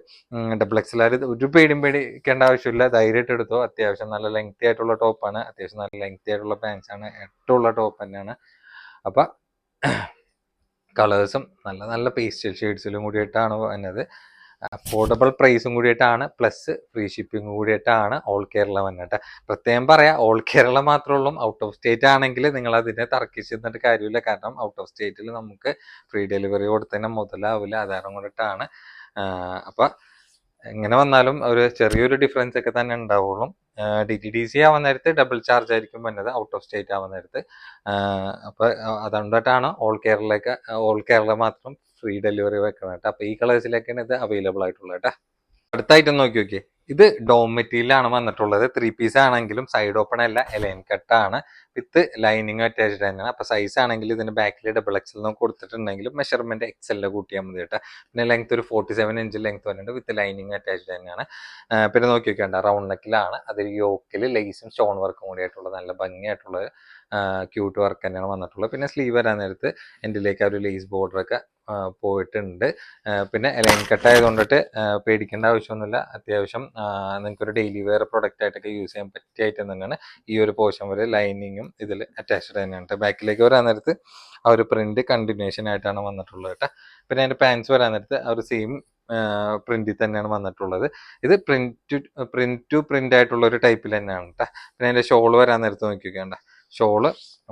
ഡബിൾ എക്സലാർ ഒരു പേടിയും പേടിക്കേണ്ട ആവശ്യമില്ല. ധൈര്യമായിട്ട് എടുത്തോ. അത്യാവശ്യം നല്ല ലെങ്തി ആയിട്ടുള്ള ടോപ്പാണ് അത്യാവശ്യം നല്ല ലെങ്തി ആയിട്ടുള്ള പാൻസ് ആണ്. എട്ടുള്ള ടോപ്പ് തന്നെയാണ്. അപ്പം കളേഴ്സും നല്ല നല്ല പേസ്റ്റൽ ഷെയ്ഡ്സിലും കൂടിയിട്ടാണ് വന്നത്. അഫോർഡബിൾ പ്രൈസും കൂടിയിട്ടാണ് പ്ലസ് ഫ്രീ ഷിപ്പിംഗ് കൂടിയിട്ടാണ് ഓൾ കേരള വന്നിട്ട് പ്രത്യേകം പറയാം ഓൾ കേരള മാത്രമേ ഉള്ളൂ ഔട്ട് ഓഫ് സ്റ്റേറ്റ് ആണെങ്കിൽ നിങ്ങൾ അതിനെ തർക്കിച്ചിരുന്നിട്ട് കാര്യമില്ല. കാരണം ഔട്ട് ഓഫ് സ്റ്റേറ്റിൽ നമുക്ക് ഫ്രീ ഡെലിവറി കൊടുത്തതിന് മുതലാവില്ല. അതാരം കൊണ്ടിട്ടാണ്. അപ്പൊ എങ്ങനെ വന്നാലും ഒരു ചെറിയൊരു ഡിഫറൻസ് ഒക്കെ തന്നെ ഉണ്ടാവുള്ളൂ. ഡി ടി ഡി സി ആവാൻ നേരത്ത് ഡബിൾ ചാർജ് ആയിരിക്കും വന്നത്. ഔട്ട് ഓഫ് സ്റ്റേറ്റ് ആവാൻ നേരത്ത്. അപ്പൊ അതുകൊണ്ടിട്ടാണ് ഓൾ കേരളക്ക് ഓൾ കേരള മാത്രം ഫ്രീ ഡെലിവറി വെക്കണം കേട്ടോ. അപ്പൊ ഈ കളേഴ്സിലേക്കാണ് ഇത് അവൈലബിൾ ആയിട്ടുള്ളത് കേട്ടോ. അടുത്തായിട്ട് നോക്കി നോക്കിയേ. ഇത് ഡോം മെറ്റീരിയലാണ് വന്നിട്ടുള്ളത്. ത്രീ പീസ് ആണെങ്കിലും സൈഡ് ഓപ്പൺ അല്ല എലൈൻ കട്ടാണ് വിത്ത് ലൈനിങ് അറ്റാച്ച്ഡ് തന്നെയാണ്. അപ്പൊ സൈസ് ആണെങ്കിൽ ഇതിന്റെ ബാക്കിൽ ഡബിൾ എക്സൽ കൊടുത്തിട്ടുണ്ടെങ്കിലും മെഷർമെന്റ് എക്സലിൽ കൂട്ടിയാൽ മതി കേട്ടോ. പിന്നെ ലെങ്ത് ഒരു ഫോർട്ടി സെവൻ ഇഞ്ച് ലെങ്ത് വരുന്നുണ്ട് വിത്ത് ലൈനിങ് അറ്റാച്ച്ഡ് തന്നെയാണ് പിന്നെ നോക്കി നോക്കിയാണ്ട റൗണ്ട് നെക്കിലാണ് അതിൽ യോക്കിൽ ലേസും സ്റ്റോൺ വർക്കും കൂടി ആയിട്ടുള്ള നല്ല ഭംഗിയായിട്ടുള്ള ക്യൂട്ട് വർക്ക് തന്നെയാണ് വന്നിട്ടുള്ളത്. പിന്നെ സ്ലീവ് വരാൻ നേരത്ത് എന്റെലേക്ക് ആ ഒരു ലേസ് ബോർഡറൊക്കെ പോയിട്ടുണ്ട്. പിന്നെ ലൈൻ കട്ട് ആയതുകൊണ്ടിട്ട് പേടിക്കേണ്ട ആവശ്യമൊന്നുമില്ല. അത്യാവശ്യം നിങ്ങൾക്കൊരു ഡെയിലി വെയർ പ്രൊഡക്റ്റ് ആയിട്ടൊക്കെ യൂസ് ചെയ്യാൻ പറ്റിയ ഐറ്റം തന്നെയാണ്. ഈ ഒരു പോർഷൻ വരെ ലൈനിങ്ങും ഇതിൽ അറ്റാച്ച്ഡ് തന്നെയാണ് ബാക്കിലേക്ക് വരാൻ നേരത്ത് ആ ഒരു പ്രിന്റ് കണ്ടിന്യൂഷൻ ആയിട്ടാണ് വന്നിട്ടുള്ളത് കേട്ടോ പിന്നെ അതിന്റെ പാൻസ് വരാൻ നേരത്ത് ആ ഒരു സെയിം പ്രിന്റിൽ തന്നെയാണ് വന്നിട്ടുള്ളത്. ഇത് print to print to print ആയിട്ടുള്ള ഒരു ടൈപ്പിൽ തന്നെയാണ് കേട്ടോ പിന്നെ അതിന്റെ ഷോൾ വരാൻ നേരത്ത് നോക്കിക്കേണ്ട ഷോൾ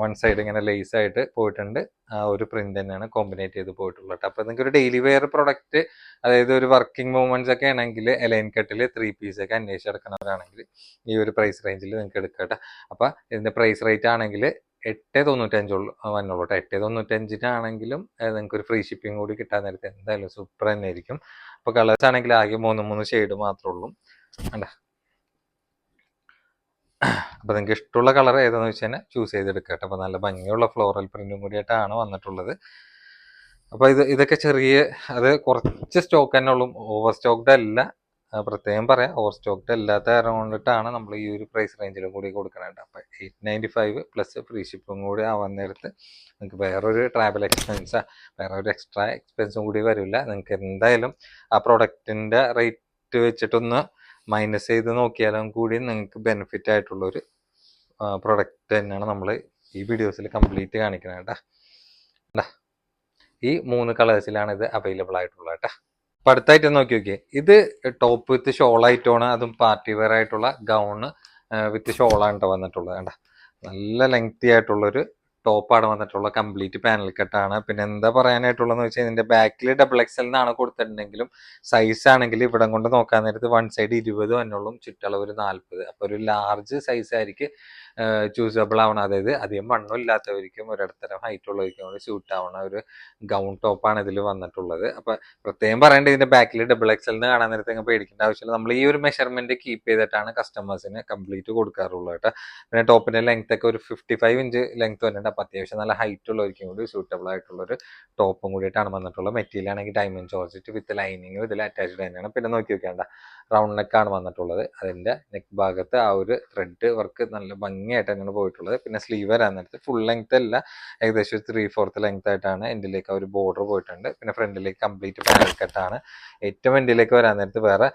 വൺ സൈഡ് ഇങ്ങനെ ലേസ് ആയിട്ട് പോയിട്ടുണ്ട്. ആ ഒരു പ്രിന്റ് തന്നെയാണ് കോമ്പിനേറ്റ് ചെയ്ത് പോയിട്ടുള്ളത്. അപ്പൊ നിങ്ങൾക്ക് ഒരു ഡെയിലി വെയർ പ്രൊഡക്റ്റ് അതായത് ഒരു വർക്കിംഗ് മൂവ്മെന്റ്സ് ഒക്കെ ആണെങ്കിൽ എലൈൻ കട്ടിൽ ത്രീ പീസ് ഒക്കെ അന്വേഷിച്ചെടുക്കുന്നവരാണെങ്കിൽ ഈ ഒരു പ്രൈസ് റേഞ്ചിൽ നിങ്ങൾക്ക് എടുക്കട്ടെ അപ്പൊ ഇതിന്റെ പ്രൈസ് റേറ്റ് ആണെങ്കിൽ എട്ട് തൊണ്ണൂറ്റഞ്ചുള്ളൂ വന്നുള്ളൂ കേട്ടോ. എട്ട് തൊണ്ണൂറ്റഞ്ചിനാണെങ്കിലും നിങ്ങൾക്ക് ഒരു ഫ്രീ ഷിപ്പിംഗ് കൂടി കിട്ടാൻ നേരത്തെ എന്തായാലും സൂപ്പർ തന്നെ ആയിരിക്കും. അപ്പൊ കളേഴ്സ് ആണെങ്കിൽ ആകെ മൂന്ന് മൂന്ന് ഷെയ്ഡ് മാത്രമേ ഉള്ളൂ. കണ്ട? അപ്പോൾ നിങ്ങൾക്ക് ഇഷ്ടമുള്ള കളർ ഏതാണെന്ന് വെച്ച് കഴിഞ്ഞാൽ ചൂസ് ചെയ്തെടുക്കുക കേട്ടോ. അപ്പോൾ നല്ല ഭംഗിയുള്ള ഫ്ലോറൽ പ്രിന്റും കൂടിയിട്ടാണ് വന്നിട്ടുള്ളത്. അപ്പോൾ ഇത് ഇതൊക്കെ ചെറിയ അത് കുറച്ച് സ്റ്റോക്ക് തന്നെ ഉള്ളൂ. ഓവർ സ്റ്റോക്ക്ഡ് അല്ല പ്രത്യേകം പറയാം. ഓവർ സ്റ്റോക്ക്ഡ് അല്ലാത്ത കാരണം കൊണ്ടിട്ടാണ് നമ്മൾ ഈ ഒരു പ്രൈസ് റേഞ്ചിലും കൂടി കൊടുക്കണത് അപ്പോൾ eight ninety five plus free ഷിപ്പും കൂടി ആവുന്നിടത്ത് നിങ്ങൾക്ക് വേറൊരു ട്രാവൽ എക്സ്പെൻസാ വേറെ ഒരു എക്സ്ട്രാ എക്സ്പെൻസും കൂടി വരില്ല. നിങ്ങൾക്ക് എന്തായാലും ആ പ്രൊഡക്റ്റിന്റെ റേറ്റ് വെച്ചിട്ടൊന്ന് മൈനസ് ചെയ്ത് നോക്കിയാലും കൂടി നിങ്ങൾക്ക് ബെനിഫിറ്റ് ആയിട്ടുള്ള ഒരു പ്രൊഡക്റ്റ് തന്നെയാണ് നമ്മൾ ഈ വീഡിയോസിൽ കംപ്ലീറ്റ് കാണിക്കുന്നത് കേട്ടോ ടാ. ഈ മൂന്ന് കളേഴ്സിലാണ് ഇത് അവൈലബിൾ ആയിട്ടുള്ളത് കേട്ടോ അപ്പൊ അടുത്തായിട്ട് നോക്കി നോക്കിയേ. ഇത് ടോപ്പ് വിത്ത് ഷോൾ ആയിട്ടാണ് അതും പാർട്ടി വെയർ ആയിട്ടുള്ള ഗൗണ് വിത്ത് ഷോളാണ് കേട്ടോ വന്നിട്ടുള്ളത് കേട്ടോ നല്ല ലെങ്തി ആയിട്ടുള്ളൊരു ടോപ്പാണ് വന്നിട്ടുള്ള കംപ്ലീറ്റ് പാനൽ കട്ടാണ് പിന്നെ എന്താ പറയാനായിട്ടുള്ളതെന്ന് വെച്ചാൽ ഇതിന്റെ ബാക്കിൽ ഡബിൾ എക്സൽ എന്നാണ് കൊടുത്തിട്ടുണ്ടെങ്കിലും സൈസ് ആണെങ്കിൽ ഇവിടെ കൊണ്ട് നോക്കാൻ നേരത്ത് വൺ സൈഡ് ഇരുപത് തന്നെയുള്ളൂ ചുറ്റളവ് ഒരു നാൽപ്പത് അപ്പൊ ഒരു ലാർജ് സൈസ് ആയിരിക്കും. ചൂസബിൾ ആവണം. അതായത് അധികം വണ്ണം ഇല്ലാത്തവർക്കും ഒരിടത്തരം ഹൈറ്റ് ഉള്ളവർക്കും കൂടി സ്യൂട്ട് ആവണ ഒരു ഗൗൺ ടോപ്പാണ് ഇതിൽ വന്നിട്ടുള്ളത്. അപ്പൊ പ്രത്യേകം പറയേണ്ടത് ഇതിന്റെ ബാക്കിൽ ഡബിൾ എക്സൽ എന്ന് കാണാൻ നേരത്തെ പേടിക്കേണ്ട ആവശ്യമില്ല. നമ്മൾ ഈ ഒരു മെഷർമെന്റ് കീപ്പ് ചെയ്തിട്ടാണ് കസ്റ്റമേഴ്സിന് കംപ്ലീറ്റ് കൊടുക്കാറുള്ളത് കേട്ടോ. പിന്നെ ടോപ്പിന്റെ ലെങ്ത് ഒക്കെ ഒരു ഫിഫ്റ്റി ഫൈവ് ഇഞ്ച് ലെങ്ത് വന്നിട്ടുണ്ട്. അപ്പൊ അത്യാവശ്യം നല്ല ഹൈറ്റ് ഉള്ളവർക്കും കൂടി സൂട്ടബിൾ ആയിട്ടുള്ള ഒരു ടോപ്പും കൂടിയിട്ടാണ് വന്നിട്ടുള്ളത്. മെറ്റീരിയൽ ആണെങ്കിൽ ഡയമണ്ട് ജോർജറ്റ് വിത്ത് ലൈനിങ് ഇതിൽ അറ്റാച്ച്ഡ് തന്നെയാണ്. പിന്നെ നോക്കി നോക്കേണ്ട റൗണ്ട് നെക്കാണ് വന്നിട്ടുള്ളത്. അതിന്റെ നെക്ക് ഭാഗത്ത് ആ ഒരു ത്രെഡ് വർക്ക് നല്ല ഭംഗിയായിട്ട് അങ്ങനെ പോയിട്ടുള്ളത്. പിന്നെ സ്ലീവ് വരാൻ നേരത്ത് ഫുൾ ലെങ്ത് അല്ല ഏകദേശം ഒരു ത്രീ ഫോർത്ത് ലെങ്ത് ആയിട്ടാണ് എൻഡിലേക്ക് ആ ഒരു ബോർഡർ പോയിട്ടുണ്ട്. പിന്നെ ഫ്രണ്ടിലേക്ക് കംപ്ലീറ്റ് പാനൽ കട്ടാണ് ഏറ്റവും എൻഡിലേക്ക് വരാൻ നേരത്ത് വേറെ